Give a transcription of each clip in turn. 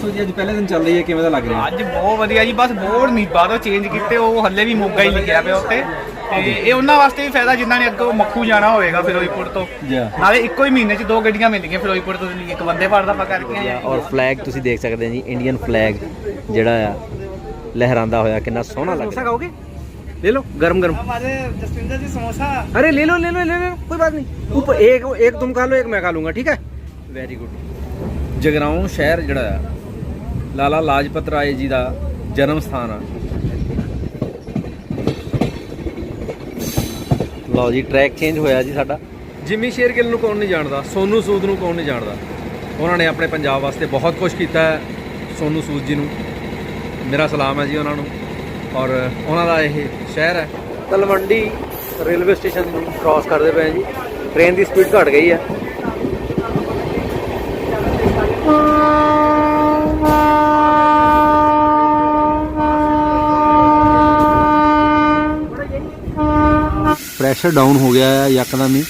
ਦੱਸੋ ਜੀ ਅੱਜ ਪਹਿਲੇ ਦਿਨ ਚੱਲ ਰਹੀ ਹੈ ਕਿਵੇਂ ਦਾ ਲੱਗ ਰਿਹਾ ਅੱਜ ਬਹੁਤ ਵਧੀਆ ਜੀ ਬਸ ਬੋਰਡ ਨਹੀਂ ਬਾਹਰੋਂ ਚੇਂਜ ਕੀਤੇ ਉਹ ਹੱਲੇ ਵੀ ਮੋਗਾ ਹੀ ਲਿਖਿਆ ਪਿਆ ਉੱਤੇ ਤੇ ਇਹ ਉਹਨਾਂ ਵਾਸਤੇ ਵੀ ਫਾਇਦਾ ਜਿਨ੍ਹਾਂ ਨੇ ਅੱਗੋਂ ਮੱਖੂ ਜਾਣਾ ਹੋਵੇਗਾ ਫਿਰੋਜ਼ਪੁਰ ਤੋਂ ਜੀ ਨਾਲੇ ਇੱਕੋ ਹੀ ਮਹੀਨੇ 'ਚ ਦੋ ਗੱਡੀਆਂ ਮਿਲਣਗੀਆਂ ਫਿਰੋਜ਼ਪੁਰ ਤੋਂ ਦਿੱਲੀ ਇੱਕ ਵੰਦੇ ਭਾਰਤ ਆਪਾਂ ਕਰਕੇ ਆਏ ਹਾਂ ਔਰ ਫਲੈਗ ਤੁਸੀਂ ਦੇਖ ਸਕਦੇ ਹੋ ਜੀ ਇੰਡੀਅਨ ਫਲੈਗ ਜਿਹੜਾ ਆ ਲਹਿਰਾਂਦਾ ਹੋਇਆ ਕਿੰਨਾ ਸੋਹਣਾ ਲੱਗ ਰਿਹਾ खाओगे ले लो गरम गरम ਹਮਾਰੇ ਜਸਵਿੰਦਰ ਜੀ ਸਮੋਸਾ अरे ले लो ले लो ले लो कोई बात नहीं ऊपर एक एक तुम खा लो एक मैं खा लूंगा ठीक है ਵੈਰੀ ਗੁੱਡ ਜਗਰਾਉਂ ਸ਼ਹਿਰ ਜਿਹੜਾ ਆ ਲਾਲਾ ਲਾਜਪਤ ਰਾਏ ਜੀ ਦਾ ਜਨਮ ਸਥਾਨ ਆ। ਲਓ ਜੀ ਟਰੈਕ ਚੇਂਜ ਹੋਇਆ ਜੀ ਸਾਡਾ। ਜਿਮੀ ਸ਼ੇਰਗਿੱਲ ਨੂੰ ਕੌਣ ਨਹੀਂ ਜਾਣਦਾ? ਸੋਨੂ ਸੂਦ ਨੂੰ ਕੌਣ ਨਹੀਂ ਜਾਣਦਾ? ਉਹਨਾਂ ਨੇ ਆਪਣੇ ਪੰਜਾਬ ਵਾਸਤੇ ਬਹੁਤ ਕੁਝ ਕੀਤਾ ਹੈ, ਸੋਨੂ ਸੂਦ ਜੀ ਨੂੰ। ਮੇਰਾ ਸਲਾਮ ਹੈ ਜੀ ਉਹਨਾਂ ਨੂੰ। ਔਰ ਉਹਨਾਂ ਦਾ ਇਹ ਸ਼ਹਿਰ ਹੈ। ਤਲਵੰਡੀ ਰੇਲਵੇ ਸਟੇਸ਼ਨ ਨੂੰ ਕ੍ਰਾਸ ਕਰਦੇ ਪਏ ਜੀ। ਟ੍ਰੇਨ ਦੀ ਸਪੀਡ ਘਟ ਗਈ ਹੈ। ਪ੍ਰੈਸ਼ਰ ਡਾਊਨ ਹੋ ਗਿਆ ਹੈ ਯਕਦਮ ਹੀ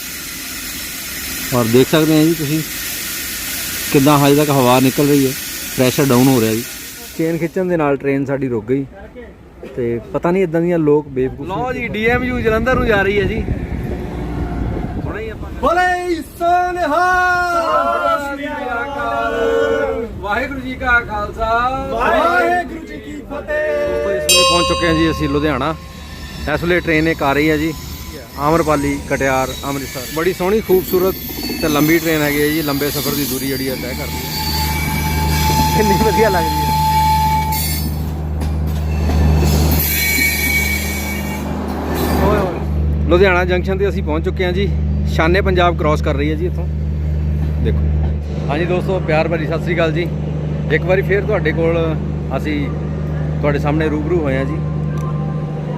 ਔਰ ਦੇਖ ਸਕਦੇ ਹੋ ਜੀ ਤੁਸੀਂ ਕਿੰਨਾ ਹਜੇ ਤੱਕ ਹਵਾ ਨਿਕਲ ਰਹੀ ਹੈ। ਪ੍ਰੈਸ਼ਰ ਡਾਊਨ ਹੋ ਰਿਹਾ ਜੀ। ਚੇਨ ਖਿੱਚਣ ਦੇ ਨਾਲ ਟ੍ਰੇਨ ਸਾਡੀ ਰੁਕ ਗਈ। ਤੇ ਪਤਾ ਨਹੀਂ ਇਦਾਂ ਦੀਆਂ ਲੋਕ ਬੇਵਕੂਫ ਲਓ ਜੀ ਡੀਐਮਯੂ ਜਲੰਧਰ ਨੂੰ ਜਾ ਰਹੀ ਹੈ ਜੀ। ਹੁਣੇ ਹੀ ਆਪਾਂ ਬੋਲੇ ਸੋਨਹਾ ਵਾਹਿਗੁਰੂ ਜੀ ਕਾ ਖਾਲਸਾ। ਵਾਹਿਗੁਰੂ ਜੀ ਕੀ ਫਤਿਹ! ਇਸ ਵੇਲੇ ਪਹੁੰਚ ਚੁੱਕੇ ਹਾਂ ਜੀ ਅਸੀਂ ਲੁਧਿਆਣਾ। ਇਸ ਵੇਲੇ ਟ੍ਰੇਨ ਇੱਕ ਆ ਰਹੀ ਹੈ ਜੀ। ਆਮਰਪਾਲੀ ਕਟਿਆਰ ਅੰਮ੍ਰਿਤਸਰ। ਬੜੀ ਸੋਹਣੀ ਖੂਬਸੂਰਤ ਤੇ ਲੰਬੀ ਟ੍ਰੇਨ ਹੈਗੀ ਹੈ ਜੀ। ਲੰਬੇ ਸਫ਼ਰ ਦੀ ਦੂਰੀ ਜਿਹੜੀ ਹੈ ਤੈਅ ਕਰਦੀ ਹੈ। ਕਿੰਨੀ ਵਧੀਆ ਲੱਗਦੀ ਹੈ। ਲੁਧਿਆਣਾ ਜੰਕਸ਼ਨ ਤੇ ਅਸੀਂ ਪਹੁੰਚ ਚੁੱਕੇ ਹਾਂ ਜੀ। ਸ਼ਾਨੇ ਪੰਜਾਬ ਕ੍ਰਾਸ ਕਰ ਰਹੀ ਹੈ ਜੀ ਇੱਥੋਂ। ਦੇਖੋ। ਹਾਂਜੀ ਦੋਸਤੋ ਪਿਆਰ ਭਰੀ ਸਤਿ ਸ੍ਰੀ ਅਕਾਲ ਜੀ। ਇੱਕ ਵਾਰੀ ਫੇਰ ਤੁਹਾਡੇ ਕੋਲ ਅਸੀਂ ਤੁਹਾਡੇ ਸਾਹਮਣੇ ਰੂਬਰੂ ਹੋਏ ਹਾਂ ਜੀ।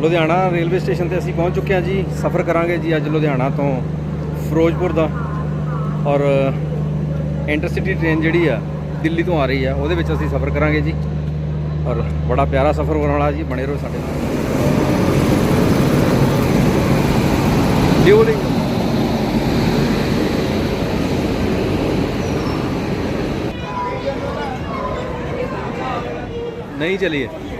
ਲੁਧਿਆਣਾ ਰੇਲਵੇ ਸਟੇਸ਼ਨ ਤੇ ਅਸੀਂ ਪਹੁੰਚ ਚੁੱਕੇ ਹਾਂ ਜੀ, ਸਫ਼ਰ ਕਰਾਂਗੇ ਜੀ ਅੱਜ ਲੁਧਿਆਣਾ ਤੋਂ ਫਿਰੋਜ਼ਪੁਰ ਦਾ ਔਰ ਇੰਟਰਸਿਟੀ ਟ੍ਰੇਨ ਜਿਹੜੀ ਆ, ਦਿੱਲੀ ਤੋਂ ਆ ਰਹੀ ਆ, ਉਹਦੇ ਵਿੱਚ ਅਸੀਂ ਸਫ਼ਰ ਕਰਾਂਗੇ ਜੀ। ਔਰ ਬੜਾ ਪਿਆਰਾ ਸਫ਼ਰ ਹੋਣ ਵਾਲਾ ਜੀ, ਬਣੇ ਰਹੋ ਸਾਡੇ ਨਾਲ। ਲਿਓ ਲਈ नहीं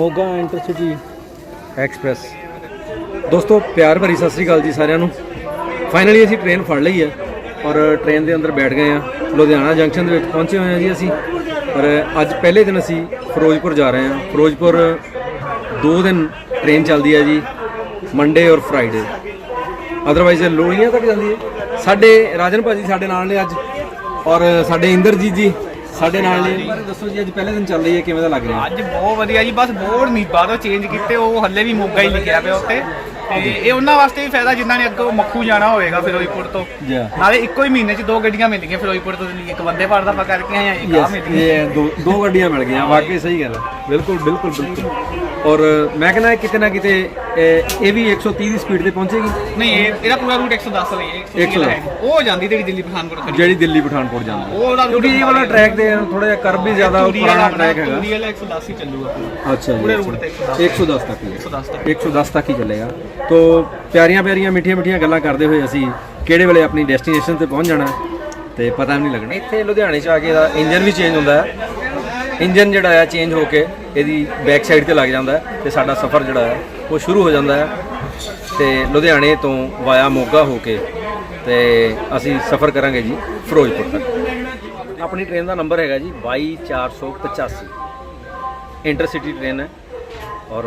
ਮੋਗਾ ਇੰਟਰਸਿਟੀ ਐਕਸਪ੍ਰੈਸ। ਦੋਸਤੋ, ਪਿਆਰ ਭਰੀ ਸਤਿ ਸ੍ਰੀ ਅਕਾਲ ਜੀ ਸਾਰਿਆਂ ਨੂੰ। ਫਾਈਨਲੀ ਅਸੀਂ ਟ੍ਰੇਨ ਫੜ ਲਈ ਹੈ ਔਰ ਟ੍ਰੇਨ ਦੇ ਅੰਦਰ ਬੈਠ ਗਏ ਆ। ਲੁਧਿਆਣਾ ਜੰਕਸ਼ਨ ਦੇ ਵਿੱਚ ਪਹੁੰਚੇ ਹੋਏ ਆ ਜੀ ਅਸੀਂ। ਪਰ ਅੱਜ ਪਹਿਲੇ ਦਿਨ ਅਸੀਂ ਫਿਰੋਜ਼ਪੁਰ ਜਾ ਰਹੇ ਹਾਂ ਫਿਰੋਜ਼ਪੁਰ ਦੋ ਦਿਨ ਟ੍ਰੇਨ ਚੱਲਦੀ ਹੈ ਜੀ ਮੰਡੇ ਔਰ ਫਰਾਈਡੇ ਅਦਰਵਾਈਜ਼ ਲੋਹੀਆਂ ਤੱਕ ਜਾਂਦੀ ਹੈ ਸਾਡੇ ਰਾਜਨ ਭਾਜੀ ਸਾਡੇ ਨਾਲ ਨੇ ਅੱਜ। ਔਰ ਸਾਡੇ ਇੰਦਰਜੀਤ ਜੀ ਸਾਡੇ ਨਾਲ ਨੇ। ਦੱਸੋ ਜੀ ਅੱਜ ਪਹਿਲੇ ਦਿਨ ਚੱਲ ਰਹੀ ਹੈ ਕਿਵੇਂ ਦਾ ਲੱਗ ਰਿਹਾ? ਅੱਜ ਬਹੁਤ ਵਧੀਆ ਜੀ ਬਸ ਬੋਰਡ ਨਹੀਂ ਬਾਹਰੋਂ ਚੇਂਜ ਕੀਤੇ ਉਹ ਹੱਲੇ ਵੀ ਮੋਗਾ ਹੀ ਲਿਖਿਆ ਪਿਆ ਉੱਤੇ ਤੇ ਇਹ ਉਹਨਾਂ ਵਾਸਤੇ ਵੀ ਫਾਇਦਾ ਜਿਨ੍ਹਾਂ ਨੇ ਅੱਗੋਂ ਮੱਖੂ ਜਾਣਾ ਹੋਵੇਗਾ ਫਿਰੋਜ਼ਪੁਰ ਤੋਂ ਨਾਲੇ ਇੱਕੋ ਹੀ ਮਹੀਨੇ 'ਚ ਦੋ ਗੱਡੀਆਂ ਮਿਲਣਗੀਆਂ ਫਿਰੋਜ਼ਪੁਰ ਤੋਂ ਦਿੱਲੀ ਇੱਕ ਵੰਦੇ ਭਾਰਤ ਆਪਾਂ ਕਰਕੇ ਆਏ ਹਾਂ ਇੱਕ ਆ ਮਿਲਣੀ ਇਹ ਦੋ ਦੋ ਗੱਡੀਆਂ ਮਿਲ ਗਈਆਂ ਵਾਕਈ ਸਹੀ ਗੱਲ ਹੈ ਬਿਲਕੁਲ ਬਿਲਕੁਲ ਬਿਲਕੁਲ ਔਰ ਮੈਂ ਕਹਿੰਦਾ ਕਿਤੇ ਨਾ ਕਿਤੇ ਇਹ ਇਹ ਵੀ 130 ਦੀ ਸਪੀਡ ਤੇ ਪਹੁੰਚੇਗੀ ਨਹੀਂ ਇਹ ਇਹਦਾ ਪੂਰਾ ਰੂਟ 110 ਲਈ ਹੈ 110 ਹੈ ਉਹ ਜਾਂਦੀ ਜਿਹੜੀ ਦਿੱਲੀ ਪਠਾਨਕੋਟ ਖੜੀ ਜਿਹੜੀ ਦਿੱਲੀ ਪਠਾਨਕੋਟ ਜਾਂਦੀ ਉਹ ਉਹਦਾ ਕਿਉਂਕਿ ਇਹ ਵਾਲਾ ਟਰੈਕ ਦੇ ਥੋੜਾ ਜਿਹਾ ਕਰਵ ਵੀ ਜ਼ਿਆਦਾ ਪੁਰਾਣਾ ਟਰੈਕ ਹੈਗਾ ਟੂਰੀ ਵਾਲਾ 110 ਹੀ ਚੱਲੂਗਾ ਅੱਛਾ ਜੀ ਪੂਰੇ route ਤੇ 110 ਤੱਕ ਹੀ ਹੈ 110 ਤੱਕ 110 ਤੱਕ ਹੀ ਚੱਲੇਗਾ ਤੋ ਪਿਆਰੀਆਂ ਪਿਆਰੀਆਂ ਮਿੱਠੀਆਂ ਮਿੱਠੀਆਂ ਗੱਲਾਂ ਕਰਦੇ ਹੋਏ ਅਸੀਂ ਕਿਹੜੇ ਵੇਲੇ ਆਪਣੀ ਡੈਸਟੀਨੇਸ਼ਨ ਤੇ ਪਹੁੰਚ ਜਾਣਾ ਤੇ ਪਤਾ ਵੀ ਨਹੀਂ ਲੱਗਣਾ। ਇੱਥੇ ਲੁਧਿਆਣੇ ਚ ਆ ਕੇ ਇਹਦਾ ਇੰਜਨ ਵੀ ਚੇਂਜ ਹੁੰਦਾ ਹੈ। ਇੰਜਨ ਜਿਹੜਾ ਆ ਚੇਂਜ ਹੋ ਕੇ ਇਹਦੀ ਬੈਕ ਸਾਈਡ ਤੇ ਲੱਗ ਜਾਂਦਾ ਹੈ ਤੇ ਸਾਡਾ ਸਫ਼ਰ ਜਿਹੜਾ ਹੈ ਉਹ ਸ਼ੁਰੂ ਹੋ ਜਾਂਦਾ ਹੈ। ਤੇ ਲੁਧਿਆਣੇ ਤੋਂ ਵਾਇਆ ਮੋਗਾ ਹੋ ਕੇ ਤੇ ਅਸੀਂ ਸਫ਼ਰ ਕਰਾਂਗੇ ਜੀ ਫਿਰੋਜ਼ਪੁਰ ਤੱਕ। ਆਪਣੀ ਟ੍ਰੇਨ ਦਾ ਨੰਬਰ ਹੈਗਾ ਜੀ 22485 ਇੰਟਰਸਿਟੀ ਟ੍ਰੇਨ ਹੈ ਔਰ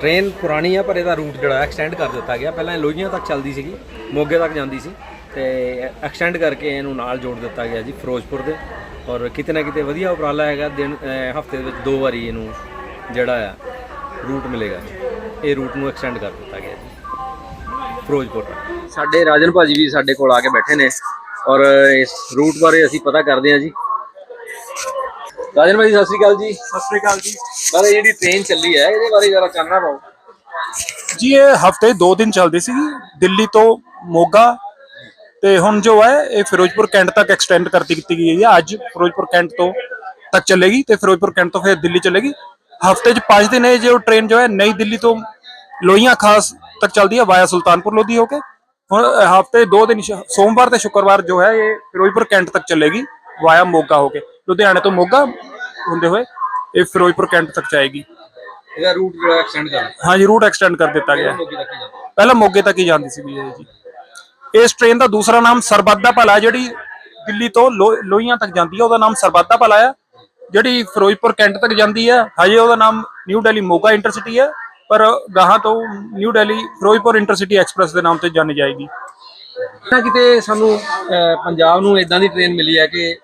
ਟ੍ਰੇਨ ਪੁਰਾਣੀ ਆ ਪਰ ਇਹਦਾ ਰੂਟ ਜਿਹੜਾ ਐਕਸਟੈਂਡ ਕਰ ਦਿੱਤਾ ਗਿਆ। ਪਹਿਲਾਂ ਇਹ ਲੋਹੀਆਂ ਤੱਕ ਚੱਲਦੀ ਸੀਗੀ ਮੋਗੇ ਤੱਕ ਜਾਂਦੀ ਸੀ। ਤੇ ਐਕਸਟੈਂਡ ਕਰਕੇ ਇਹਨੂੰ ਨਾਲ ਜੋੜ ਦਿੱਤਾ ਗਿਆ ਜੀ ਫਿਰੋਜ਼ਪੁਰ ਦੇ। ਔਰ ਕਿਤੇ ਨਾ ਕਿਤੇ ਵਧੀਆ ਉਪਰਾਲਾ ਹੈਗਾ ਦਿਨ ਹਫ਼ਤੇ ਦੇ ਵਿੱਚ ਦੋ ਵਾਰੀ ਇਹਨੂੰ ਜਿਹੜਾ ਆ ਰੂਟ ਮਿਲੇਗਾ। ਇਹ ਰੂਟ ਨੂੰ ਐਕਸਟੈਂਡ ਕਰ ਦਿੱਤਾ ਗਿਆ ਜੀ ਫਿਰੋਜ਼ਪੁਰ ਸਾਡੇ ਰਾਜਨ ਭਾਜੀ ਵੀ ਸਾਡੇ ਕੋਲ ਆ ਕੇ ਬੈਠੇ ਨੇ। ਔਰ ਇਸ ਰੂਟ ਬਾਰੇ ਅਸੀਂ ਪਤਾ ਕਰਦੇ ਹਾਂ ਜੀ। ਰਾਜਨ ਭਾਜੀ ਸਤਿ ਸ਼੍ਰੀ ਅਕਾਲ ਜੀ। ਸਤਿ ਸ੍ਰੀ ਅਕਾਲ ਜੀ। ਸਰ ਜਿਹੜੀ ਟ੍ਰੇਨ ਚੱਲੀ ਹੈ, ਇਹਦੇ ਬਾਰੇ ਜਰਾ ਚਾਨਣਾ ਪਾਓ ਜੀ, ਇਹ ਹਫ਼ਤੇ 2 ਦਿਨ ਚੱਲਦੀ ਸੀ ਦਿੱਲੀ ਤੋਂ ਮੋਗਾ ਤੇ ਹੁਣ ਜੋ ਹੈ, ਇਹ ਫਿਰੋਜ਼ਪੁਰ ਕੈਂਟ ਤੱਕ ਐਕਸਟੈਂਡ ਕਰਤੀ ਕੀਤੀ ਗਈ ਹੈ ਅੱਜ ਫਿਰੋਜ਼ਪੁਰ ਕੈਂਟ ਤੋਂ ਤੱਕ ਚੱਲੇਗੀ ਤੇ ਫਿਰੋਜ਼ਪੁਰ ਕੈਂਟ ਤੋਂ ਫਿਰ ਦਿੱਲੀ ਚੱਲੇਗੀ। ਹਫ਼ਤੇ 'ਚ 5 ਦਿਨ ਇਹ ਜੋ ਟ੍ਰੇਨ ਜੋ ਹੈ, ਨਈ ਦਿੱਲੀ ਤੋਂ ਲੋਹੀਆਂ ਖਾਸ ਤੱਕ ਚੱਲਦੀ ਹੈ, ਵਾਇਆ ਸੁਲਤਾਨਪੁਰ ਲੋਧੀ ਹੋ ਕੇ। ਹੁਣ ਹਫ਼ਤੇ 2 ਦਿਨ ਸੋਮਵਾਰ ਤੇ ਸ਼ੁੱਕਰਵਾਰ ਜੋ ਹੈ, ਇਹ ਫਿਰੋਜ਼ਪੁਰ ਕੈਂਟ ਤੱਕ ਚੱਲੇਗੀ, ਵਾਇਆ ਮੋਗਾ ਹੋ ਕੇ। ਲੁਧਿਆਣੇ ਤੋਂ ਮੋਗਾ ਹੁੰਦੇ ਹੋਏ ਇਹ ਫਿਰੋਜ਼ਪੁਰ ਕੈਂਟ ਤੱਕ ਜਾਏਗੀ। ਇਹਦਾ ਰੂਟ ਜਿਹੜਾ ਐਕਸਟੈਂਡ ਕਰ ਹਾਂਜੀ ਰੂਟ ਐਕਸਟੈਂਡ ਕਰ ਦਿੱਤਾ ਗਿਆ। ਪਹਿਲਾਂ ਮੋਗੇ ਤੱਕ ਹੀ ਜਾਂਦੀ। ਸੀ ਵੀ ਇਹ ਜੀ। ਇਸ ਟ੍ਰੇਨ ਦਾ ਦੂਸਰਾ ਨਾਮ ਸਰਬੱਤ ਦਾ ਭਲਾ ਜਿਹੜੀ ਦਿੱਲੀ ਤੋਂ ਲੋਹੀਆਂ ਤੱਕ ਜਾਂਦੀ ਹੈ ਉਹਦਾ ਨਾਮ ਸਰਬੱਤ ਦਾ ਭਲਾ ਹੈ। ਜਿਹੜੀ ਫਿਰੋਜ਼ਪੁਰ ਕੈਂਟ ਤੱਕ ਜਾਂਦੀ ਹੈ ਹਜੇ ਉਹਦਾ ਨਾਮ ਨਿਊ ਦਿੱਲੀ ਮੋਗਾ ਇੰਟਰਸਿਟੀ ਹੈ ਪਰ ਗਾਹਾਂ ਤੋਂ new Delhi Firozpur intercity express ਦੇ ਨਾਮ ਤੇ ਜਾਣੀ ਜਾਏਗੀ। ਨਾ ਕਿਤੇ ਸਾਨੂੰ ਪੰਜਾਬ ਨੂੰ ਇਦਾਂ ਦੀ ਟ੍ਰੇਨ ਮਿਲੀ ਹੈ ਕਿ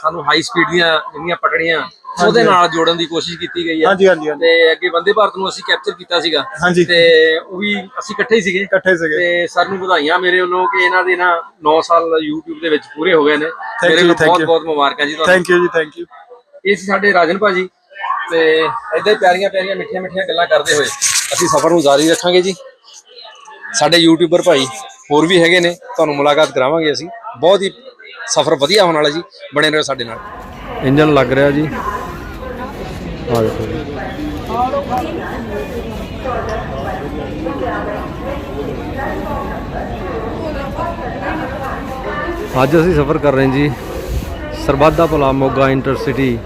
ਸਾਨੂੰ ਹਾਈ ਸਪੀਡ ਦੀਆਂ ਜਿਹੜੀਆਂ ਪਟੜੀਆਂ ਉਹਦੇ ਨਾਲ ਜੋੜਨ ਦੀ ਕੋਸ਼ਿਸ਼ ਕੀਤੀ ਗਈ ਹੈ ਹਾਂਜੀ ਹਾਂਜੀ ਹਾਂਜੀ। ਤੇ ਅੱਗੇ ਵੰਦੇ ਭਾਰਤ ਨੂੰ ਅਸੀਂ ਕੈਪਚਰ ਕੀਤਾ ਸੀਗਾ। ਹਾਂਜੀ। ਤੇ ਉਹ ਵੀ ਅਸੀਂ ਇਕੱਠੇ ਹੀ ਸੀਗੇ। ਇਕੱਠੇ ਸੀਗੇ। ਤੇ ਸਰ ਨੂੰ ਵਧਾਈਆਂ ਮੇਰੇ ਵੱਲੋਂ ਕਿ ਇਹਨਾਂ ਦੇ ਨਾ 9 ਸਾਲ YouTube ਦੇ ਵਿੱਚ ਪੂਰੇ ਹੋ ਗਏ ਨੇ। ਮੇਰੇ you, ਵੱਲੋਂ thank ਬਹੁਤ. ਬਹੁਤ ਮੁਬਾਰਕਾਂ ਜੀ ਤੁਹਾਨੂੰ। ਥੈਂਕ ਯੂ ਜੀ ਥੈਂਕ ਯੂ ਇਹ ਸੀ ਸਾਡੇ ਰਾਜਨ ਭਾਜੀ। ਤੇ ਏਦਾਂ ਹੀ ਪਿਆਰੀਆਂ ਪਿਆਰੀਆਂ ਮਿੱਠੀਆਂ ਮਿੱਠੀਆਂ ਗੱਲਾਂ ਕਰਦੇ ਹੋਏ ਅਸੀਂ ਸਫ਼ਰ ਨੂੰ ਜਾਰੀ ਰੱਖਾਂਗੇ ਜੀ। ਸਾਡੇ ਯੂਟਿਊਬਰ ਭਾਈ ਹੋਰ ਵੀ ਹੈਗੇ ਨੇ ਤੁਹਾਨੂੰ ਮੁਲਾਕਾਤ ਕਰਾਵਾਂਗੇ ਅਸੀਂ। ਬਹੁਤ ਹੀ ਸਫ਼ਰ ਵਧੀਆ ਹੋਣ ਵਾਲਾ ਜੀ ਬਣੇ ਰਹੋ ਸਾਡੇ ਨਾਲ। ਇੰਜਨ ਲੱਗ ਰਿਹਾ ਜੀ। ਆ ਦੇਖੋ ਜੀ ਅੱਜ ਅਸੀਂ ਸਫ਼ਰ ਕਰ ਰਹੇ ਹਾਂ ਜੀ ਸਰਬੱਤ ਭਲਾ ਮੋਗਾ ਇੰਟਰਸਿਟੀ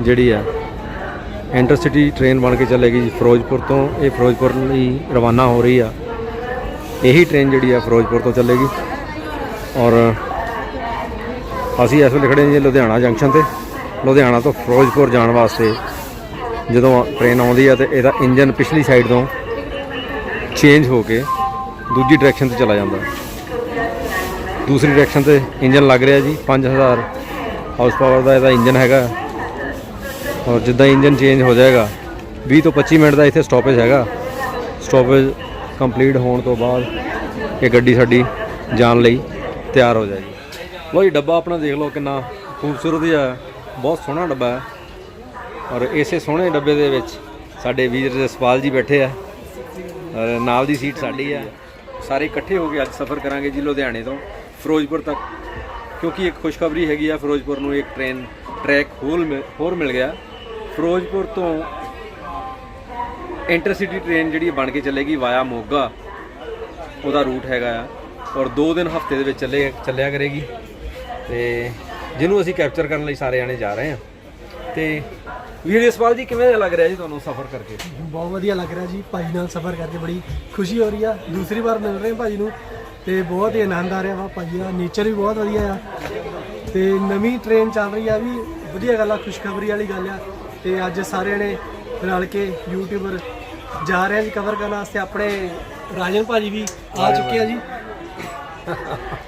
ਜਿਹੜੀ ਹੈ। ਇੰਟਰਸਿਟੀ ਟ੍ਰੇਨ ਬਣ ਕੇ ਚੱਲੇਗੀ ਜੀ ਫਿਰੋਜ਼ਪੁਰ ਤੋਂ। ਇਹ ਫਿਰੋਜ਼ਪੁਰ ਲਈ ਰਵਾਨਾ ਹੋ ਰਹੀ ਆ। ਇਹੀ ਟ੍ਰੇਨ ਜਿਹੜੀ ਆ ਫਿਰੋਜ਼ਪੁਰ ਤੋਂ ਚੱਲੇਗੀ। ਔਰ ਅਸੀਂ ਇਸ ਵੇਲੇ ਖੜੇ ਹਾਂ ਜੀ ਲੁਧਿਆਣਾ ਜੰਕਸ਼ਨ ਤੇ। ਲੁਧਿਆਣਾ ਤੋਂ ਫਿਰੋਜ਼ਪੁਰ ਜਾਣ ਵਾਸਤੇ ਜਦੋਂ ਟ੍ਰੇਨ ਆਉਂਦੀ ਹੈ ਤੇ ਇਹਦਾ ਇੰਜਨ ਪਿਛਲੀ ਸਾਈਡ ਤੋਂ ਚੇਂਜ ਹੋ ਕੇ ਦੂਜੀ ਡਾਇਰੈਕਸ਼ਨ ਤੇ ਚਲਾ ਜਾਂਦਾ। ਦੂਸਰੀ ਡਾਇਰੈਕਸ਼ਨ ਤੇ ਇੰਜਨ ਲੱਗ ਰਿਹਾ ਜੀ 5000 ਹਾਊਸ ਪਾਵਰ ਦਾ ਇਹਦਾ ਇੰਜਨ ਹੈਗਾ। ਔਰ ਜਿੱਦਾਂ ਇੰਜਨ ਚੇਂਜ ਹੋ ਜਾਏਗਾ 20 ਤੋਂ 25 ਮਿੰਟ ਦਾ ਇੱਥੇ ਸਟਾਪੇਜ ਹੈਗਾ। ਸਟਾਪੇਜ ਕੰਪਲੀਟ ਹੋਣ ਤੋਂ ਬਾਅਦ ਇਹ ਗੱਡੀ ਸਾਡੀ ਜਾਣ ਲਈ ਤਿਆਰ ਹੋ ਜਾਏਗੀ। ਲੋ ਜੀ, ਡੱਬਾ ਆਪਣਾ ਦੇਖ ਲਓ ਕਿੰਨਾ ਖੂਬਸੂਰਤ ਜਿਹਾ ਬਹੁਤ ਸੋਹਣਾ ਡੱਬਾ ਹੈ। ਔਰ ਇਸੇ ਸੋਹਣੇ ਡੱਬੇ ਦੇ ਵਿੱਚ ਸਾਡੇ ਵੀਰ ਜਸਪਾਲ ਜੀ ਬੈਠੇ ਆ। ਔਰ ਨਾਲ ਦੀ ਸੀਟ ਸਾਡੀ ਆ। ਸਾਰੇ ਇਕੱਠੇ ਹੋ ਕੇ ਅੱਜ ਸਫ਼ਰ ਕਰਾਂਗੇ ਜੀ ਲੁਧਿਆਣੇ ਤੋਂ, ਫਿਰੋਜ਼ਪੁਰ ਤੱਕ। ਕਿਉਂਕਿ ਇੱਕ ਖੁਸ਼ਖਬਰੀ ਹੈਗੀ ਆ, ਫਿਰੋਜ਼ਪੁਰ ਨੂੰ ਇੱਕ ਟ੍ਰੇਨ ਟਰੈਕ ਹੋਰ ਮਿਲ- ਹੋਰ ਮਿਲ ਗਿਆ। ਫਿਰੋਜ਼ਪੁਰ ਤੋਂ ਇੰਟਰਸਿਟੀ ਟ੍ਰੇਨ ਜਿਹੜੀ ਬਣ ਕੇ ਚੱਲੇਗੀ ਵਾਇਆ ਮੋਗਾ। ਉਹਦਾ ਰੂਟ ਹੈਗਾ ਆ। ਔਰ 2 ਦਿਨ ਹਫ਼ਤੇ ਦੇ ਵਿੱਚ ਚੱਲੇ, ਚੱਲਿਆ ਕਰੇਗੀ। ਤੇ ਜਿਹਨੂੰ ਅਸੀਂ ਕੈਪਚਰ ਕਰਨ ਲਈ ਸਾਰੇ ਜਾਣੇ ਜਾ ਰਹੇ ਹਾਂ। ਤੇ ਵੀਰ ਜਸਪਾਲ ਜੀ ਕਿਵੇਂ ਲੱਗ ਰਿਹਾ ਜੀ ਤੁਹਾਨੂੰ ਸਫ਼ਰ ਕਰਕੇ? ਬਹੁਤ ਵਧੀਆ ਲੱਗ ਰਿਹਾ ਜੀ। ਭਾਜੀ ਨਾਲ ਸਫ਼ਰ ਕਰਕੇ ਬੜੀ ਖੁਸ਼ੀ ਹੋ ਰਹੀ ਆ। ਦੂਸਰੀ ਵਾਰ ਮਿਲ ਰਹੇ ਹਾਂ ਭਾਜੀ ਨੂੰ ਤੇ ਬਹੁਤ ਹੀ ਆਨੰਦ ਆ ਰਿਹਾ ਵਾ ਭਾਜੀ ਦਾ। ਨੇਚਰ ਵੀ ਬਹੁਤ ਵਧੀਆ ਆ। ਤੇ ਨਵੀਂ ਟ੍ਰੇਨ ਚੱਲ ਰਹੀ ਆ ਵੀ। ਵਧੀਆ ਗੱਲ ਆ ਖੁਸ਼ਖਬਰੀ ਵਾਲੀ ਗੱਲ ਆ। ਤੇ ਅੱਜ ਸਾਰਿਆਂ ਨੇ ਰਲ ਕੇ ਯੂਟਿਊਬਰ ਜਾ ਰਹੇ ਆ ਜੀ ਕਵਰ ਕਰਨ ਵਾਸਤੇ। ਆਪਣੇ ਰਾਜਨ ਭਾਜੀ ਵੀ ਆ ਚੁੱਕੇ ਆ ਜੀ।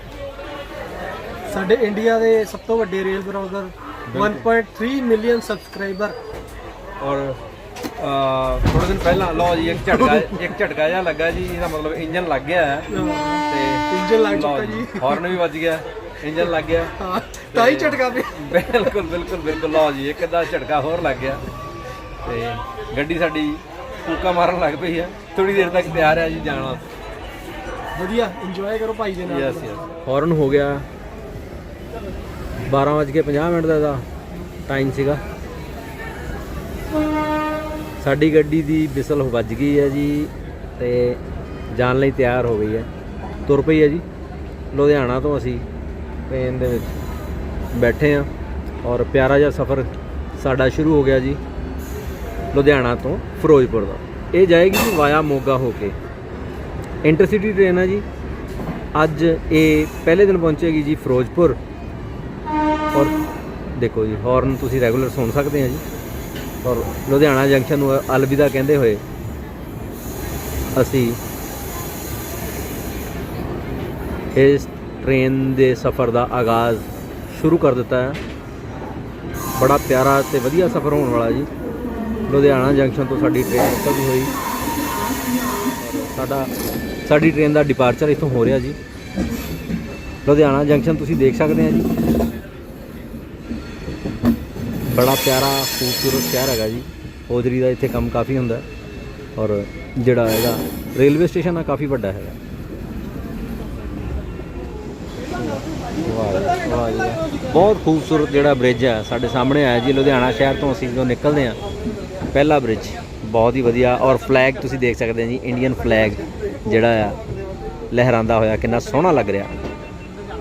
ਸਾਡੇ ਇੰਡੀਆ ਦੇ ਸਭ ਤੋਂ ਵੱਡੇ ਰੇਲ ਬਲੌਗਰ 1.3 ਮਿਲੀਅਨ ਸਬਸਕ੍ਰਾਈਬਰ ਔਰ ਥੋੜੇ ਦਿਨ ਪਹਿਲਾਂ ਲਓ ਜੀ ਇੱਕ ਝਟਕਾ ਇੱਕ ਝਟਕਾ ਜਿਹਾ ਲੱਗਾ ਜੀ ਇਹਦਾ ਮਤਲਬ ਇੰਜਨ ਲੱਗ ਗਿਆ ਹੈ। ਤੇ ਇੰਜਨ ਲੱਗ ਚੁੱਕਾ ਜੀ ਹਾਰਨ ਵੀ ਵੱਜ ਗਿਆ ਇੰਜਨ ਲੱਗ ਗਿਆ। ਹਾਂ ਤਾਂ ਹੀ ਝਟਕਾ ਪਿਆ। ਬਿਲਕੁਲ ਬਿਲਕੁਲ ਬਿਲਕੁਲ ਲਓ ਜੀ ਇੱਕ ਅੱਧਾ ਝਟਕਾ ਹੋਰ ਲੱਗ ਗਿਆ। ਤੇ ਗੱਡੀ ਸਾਡੀ ਕੂਕਾ ਮਾਰਨ ਲੱਗ ਪਈ ਹੈ। ਥੋੜੀ ਦੇਰ ਤੱਕ ਤਿਆਰ ਹੈ ਜੀ ਜਾਣ ਵਧੀਆ ਇੰਜੋਏ ਕਰੋ ਭਾਈ ਦੇ ਨਾਲ। ਯੈਸ ਯੈਸ ਹਾਰਨ ਹੋ ਗਿਆ। 12:50 ਮਿੰਟ ਦਾ ਇਹਦਾ ਟਾਈਮ ਸੀਗਾ। ਸਾਡੀ ਗੱਡੀ ਦੀ ਬਿਸਲ ਵੱਜ ਗਈ ਹੈ ਜੀ ਤੇ ਜਾਣ ਲਈ ਤਿਆਰ ਹੋ ਗਈ ਹੈ। ਤੁਰ ਪਈ ਹੈ ਜੀ। ਲੁਧਿਆਣਾ ਤੋਂ ਅਸੀਂ ਟ੍ਰੇਨ ਦੇ ਵਿੱਚ ਬੈਠੇ ਆ ਔਰ ਪਿਆਰਾ ਜਿਹਾ ਸਫ਼ਰ ਸਾਡਾ ਸ਼ੁਰੂ ਹੋ ਗਿਆ ਜੀ ਲੁਧਿਆਣਾ ਤੋਂ ਫਿਰੋਜ਼ਪੁਰ ਦਾ। ਇਹ ਜਾਏਗੀ ਜੀ ਵਾਇਆ ਮੋਗਾ ਹੋ ਕੇ। ਇੰਟਰਸਿਟੀ ਟ੍ਰੇਨ ਹੈ ਜੀ। ਅੱਜ ਇਹ ਪਹਿਲੇ ਦਿਨ ਪਹੁੰਚੇਗੀ ਜੀ ਫਿਰੋਜ਼ਪੁਰ। ਔਰ ਦੇਖੋ ਜੀ ਹਾਰਨ ਤੁਸੀਂ ਰੈਗੂਲਰ ਸੁਣ ਸਕਦੇ ਆ ਜੀ। ਔਰ ਲੁਧਿਆਣਾ ਜੰਕਸ਼ਨ ਨੂੰ ਅਲਵਿਦਾ ਕਹਿੰਦੇ ਹੋਏ ਅਸੀਂ ਇਸ ਟ੍ਰੇਨ ਦੇ ਸਫ਼ਰ ਦਾ ਆਗਾਜ਼ ਸ਼ੁਰੂ ਕਰ ਦਿੱਤਾ ਹੈ। ਬੜਾ ਪਿਆਰਾ ਤੇ ਵਧੀਆ ਸਫ਼ਰ ਹੋਣ ਵਾਲਾ ਜੀ। ਲੁਧਿਆਣਾ ਜੰਕਸ਼ਨ ਤੋਂ ਸਾਡੀ ਟ੍ਰੇਨ ਨਿਕਲਦੀ ਹੋਈ। ਸਾਡਾ, ਸਾਡੀ ਟ੍ਰੇਨ ਦਾ ਡਿਪਾਰਚਰ ਇੱਥੋਂ ਹੋ ਰਿਹਾ ਜੀ। ਲੁਧਿਆਣਾ ਜੰਕਸ਼ਨ ਤੁਸੀਂ ਦੇਖ ਸਕਦੇ ਆ ਜੀ। ਬੜਾ ਪਿਆਰਾ ਖੂਬਸੂਰਤ ਸ਼ਹਿਰ ਹੈਗਾ ਜੀ। ਹੋਜਰੀ ਦਾ ਇੱਥੇ ਕੰਮ ਕਾਫੀ ਹੁੰਦਾ ਔਰ ਜਿਹੜਾ ਹੈਗਾ ਰੇਲਵੇ ਸਟੇਸ਼ਨ ਆ ਕਾਫੀ ਵੱਡਾ ਹੈਗਾ। ਵਾਹ ਵਾਹ ਜੀ, ਬਹੁਤ ਖੂਬਸੂਰਤ ਜਿਹੜਾ ਬ੍ਰਿਜ ਹੈ ਸਾਡੇ ਸਾਹਮਣੇ ਆਇਆ ਜੀ ਲੁਧਿਆਣਾ ਸ਼ਹਿਰ ਤੋਂ ਅਸੀਂ ਜਦੋਂ ਨਿਕਲਦੇ ਆ ਪਹਿਲਾ ਬ੍ਰਿਜ ਬਹੁਤ ਹੀ ਵਧੀਆ ਔਰ ਫਲੈਗ ਤੁਸੀਂ ਦੇਖ ਸਕਦੇ ਆ ਜੀ ਇੰਡੀਅਨ ਫਲੈਗ ਜਿਹੜਾ ਆ ਲਹਿਰਾਂਦਾ ਹੋਇਆ ਕਿੰਨਾ ਸੋਹਣਾ ਲੱਗ ਰਿਹਾ।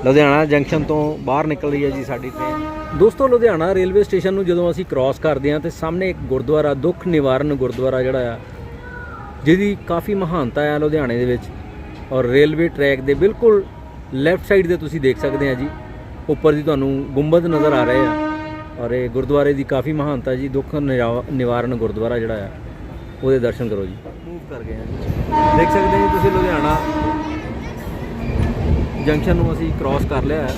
ਲੁਧਿਆਣਾ ਜੰਕਸ਼ਨ ਤੋਂ ਬਾਹਰ ਨਿਕਲ ਰਹੀ ਹੈ ਜੀ ਸਾਡੀ ਟ੍ਰੇਨ ਦੋਸਤੋ, ਲੁਧਿਆਣਾ ਰੇਲਵੇ ਸਟੇਸ਼ਨ ਨੂੰ ਜਦੋਂ ਅਸੀਂ ਕ੍ਰਾਸ ਕਰਦੇ ਹਾਂ, ਤੇ ਸਾਹਮਣੇ ਇੱਕ ਗੁਰਦੁਆਰਾ, ਦੁੱਖ ਨਿਵਾਰਨ ਗੁਰਦੁਆਰਾ ਜਿਹੜਾ ਆ, ਜਿਹਦੀ ਕਾਫੀ ਮਹਾਨਤਾ ਆ ਲੁਧਿਆਣੇ ਦੇ ਵਿੱਚ। ਔਰ ਰੇਲਵੇ ਟਰੈਕ ਦੇ ਬਿਲਕੁਲ ਲੈਫਟ ਸਾਈਡ ਤੇ ਤੁਸੀਂ ਦੇਖ ਸਕਦੇ ਆ ਜੀ। ਉੱਪਰ ਦੀ ਤੁਹਾਨੂੰ ਗੁੰਬਦ ਨਜ਼ਰ ਆ ਰਹੇ ਆ। ਔਰ ਇਹ ਗੁਰਦੁਆਰੇ ਦੀ ਕਾਫੀ ਮਹਾਨਤਾ ਜੀ, ਦੁੱਖ ਨਿਰਾ- ਨਿਵਾਰਨ ਗੁਰਦੁਆਰਾ ਜਿਹੜਾ ਆ, ਉਹਦੇ ਦਰਸ਼ਨ ਕਰੋ ਜੀ। ਮੂਵ ਕਰ ਗਏ ਆ ਜੀ। ਦੇਖ ਸਕਦੇ ਜੀ ਤੁਸੀਂ ਲੁਧਿਆਣਾ ਜੰਕਸ਼ਨ ਨੂੰ ਅਸੀਂ ਕ੍ਰਾਸ ਕਰ ਲਿਆ ਹੈ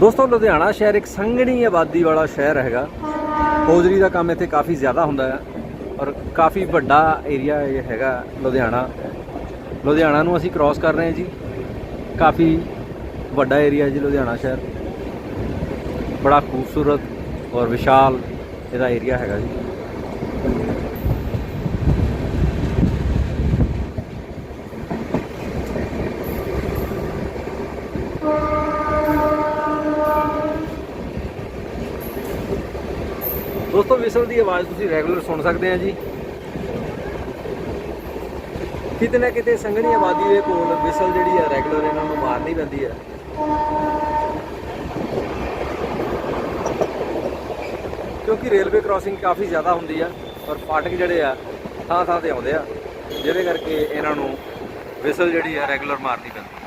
ਦੋਸਤੋ, ਲੁਧਿਆਣਾ ਸ਼ਹਿਰ ਇੱਕ ਸੰਘਣੀ ਆਬਾਦੀ ਵਾਲਾ ਸ਼ਹਿਰ ਹੈਗਾ। ਹੌਜ਼ਰੀ ਦਾ ਕੰਮ ਇੱਥੇ ਕਾਫੀ ਜ਼ਿਆਦਾ ਹੁੰਦਾ ਹੈ ਔਰ ਕਾਫੀ ਵੱਡਾ ਏਰੀਆ ਇਹ ਹੈਗਾ ਲੁਧਿਆਣਾ। ਲੁਧਿਆਣਾ ਨੂੰ ਅਸੀਂ ਕ੍ਰਾਸ ਕਰ ਰਹੇ ਹਾਂ ਜੀ। ਕਾਫੀ ਵੱਡਾ ਏਰੀਆ ਜੀ ਲੁਧਿਆਣਾ ਸ਼ਹਿਰ। ਬੜਾ ਖੂਬਸੂਰਤ ਔਰ ਵਿਸ਼ਾਲ ਇਹਦਾ ਏਰੀਆ ਹੈਗਾ ਜੀ। ਦੋਸਤੋ ਵਿਸਲ ਦੀ ਆਵਾਜ਼ ਤੁਸੀਂ ਰੈਗੂਲਰ ਸੁਣ ਸਕਦੇ ਆ ਜੀ। ਕਿਤੇ ਨਾ ਕਿਤੇ ਸੰਘਣੀ ਆਬਾਦੀ ਦੇ ਕੋਲ ਵਿਸਲ ਜਿਹੜੀ ਆ ਰੈਗੂਲਰ ਇਹਨਾਂ ਨੂੰ ਮਾਰਨੀ ਪੈਂਦੀ ਹੈ ਕਿਉਂਕਿ ਰੇਲਵੇ ਕ੍ਰਾਸਿੰਗ ਕਾਫੀ ਜ਼ਿਆਦਾ ਹੁੰਦੀ ਆ ਔਰ ਫਾਟਕ ਜਿਹੜੇ ਆ ਥਾਂ ਥਾਂ ਤੇ ਆਉਂਦੇ ਆ, ਜਿਹਦੇ ਕਰਕੇ ਇਹਨਾਂ ਨੂੰ ਵਿਸਲ ਜਿਹੜੀ ਆ ਰੈਗੂਲਰ ਮਾਰਨੀ ਪੈਂਦੀ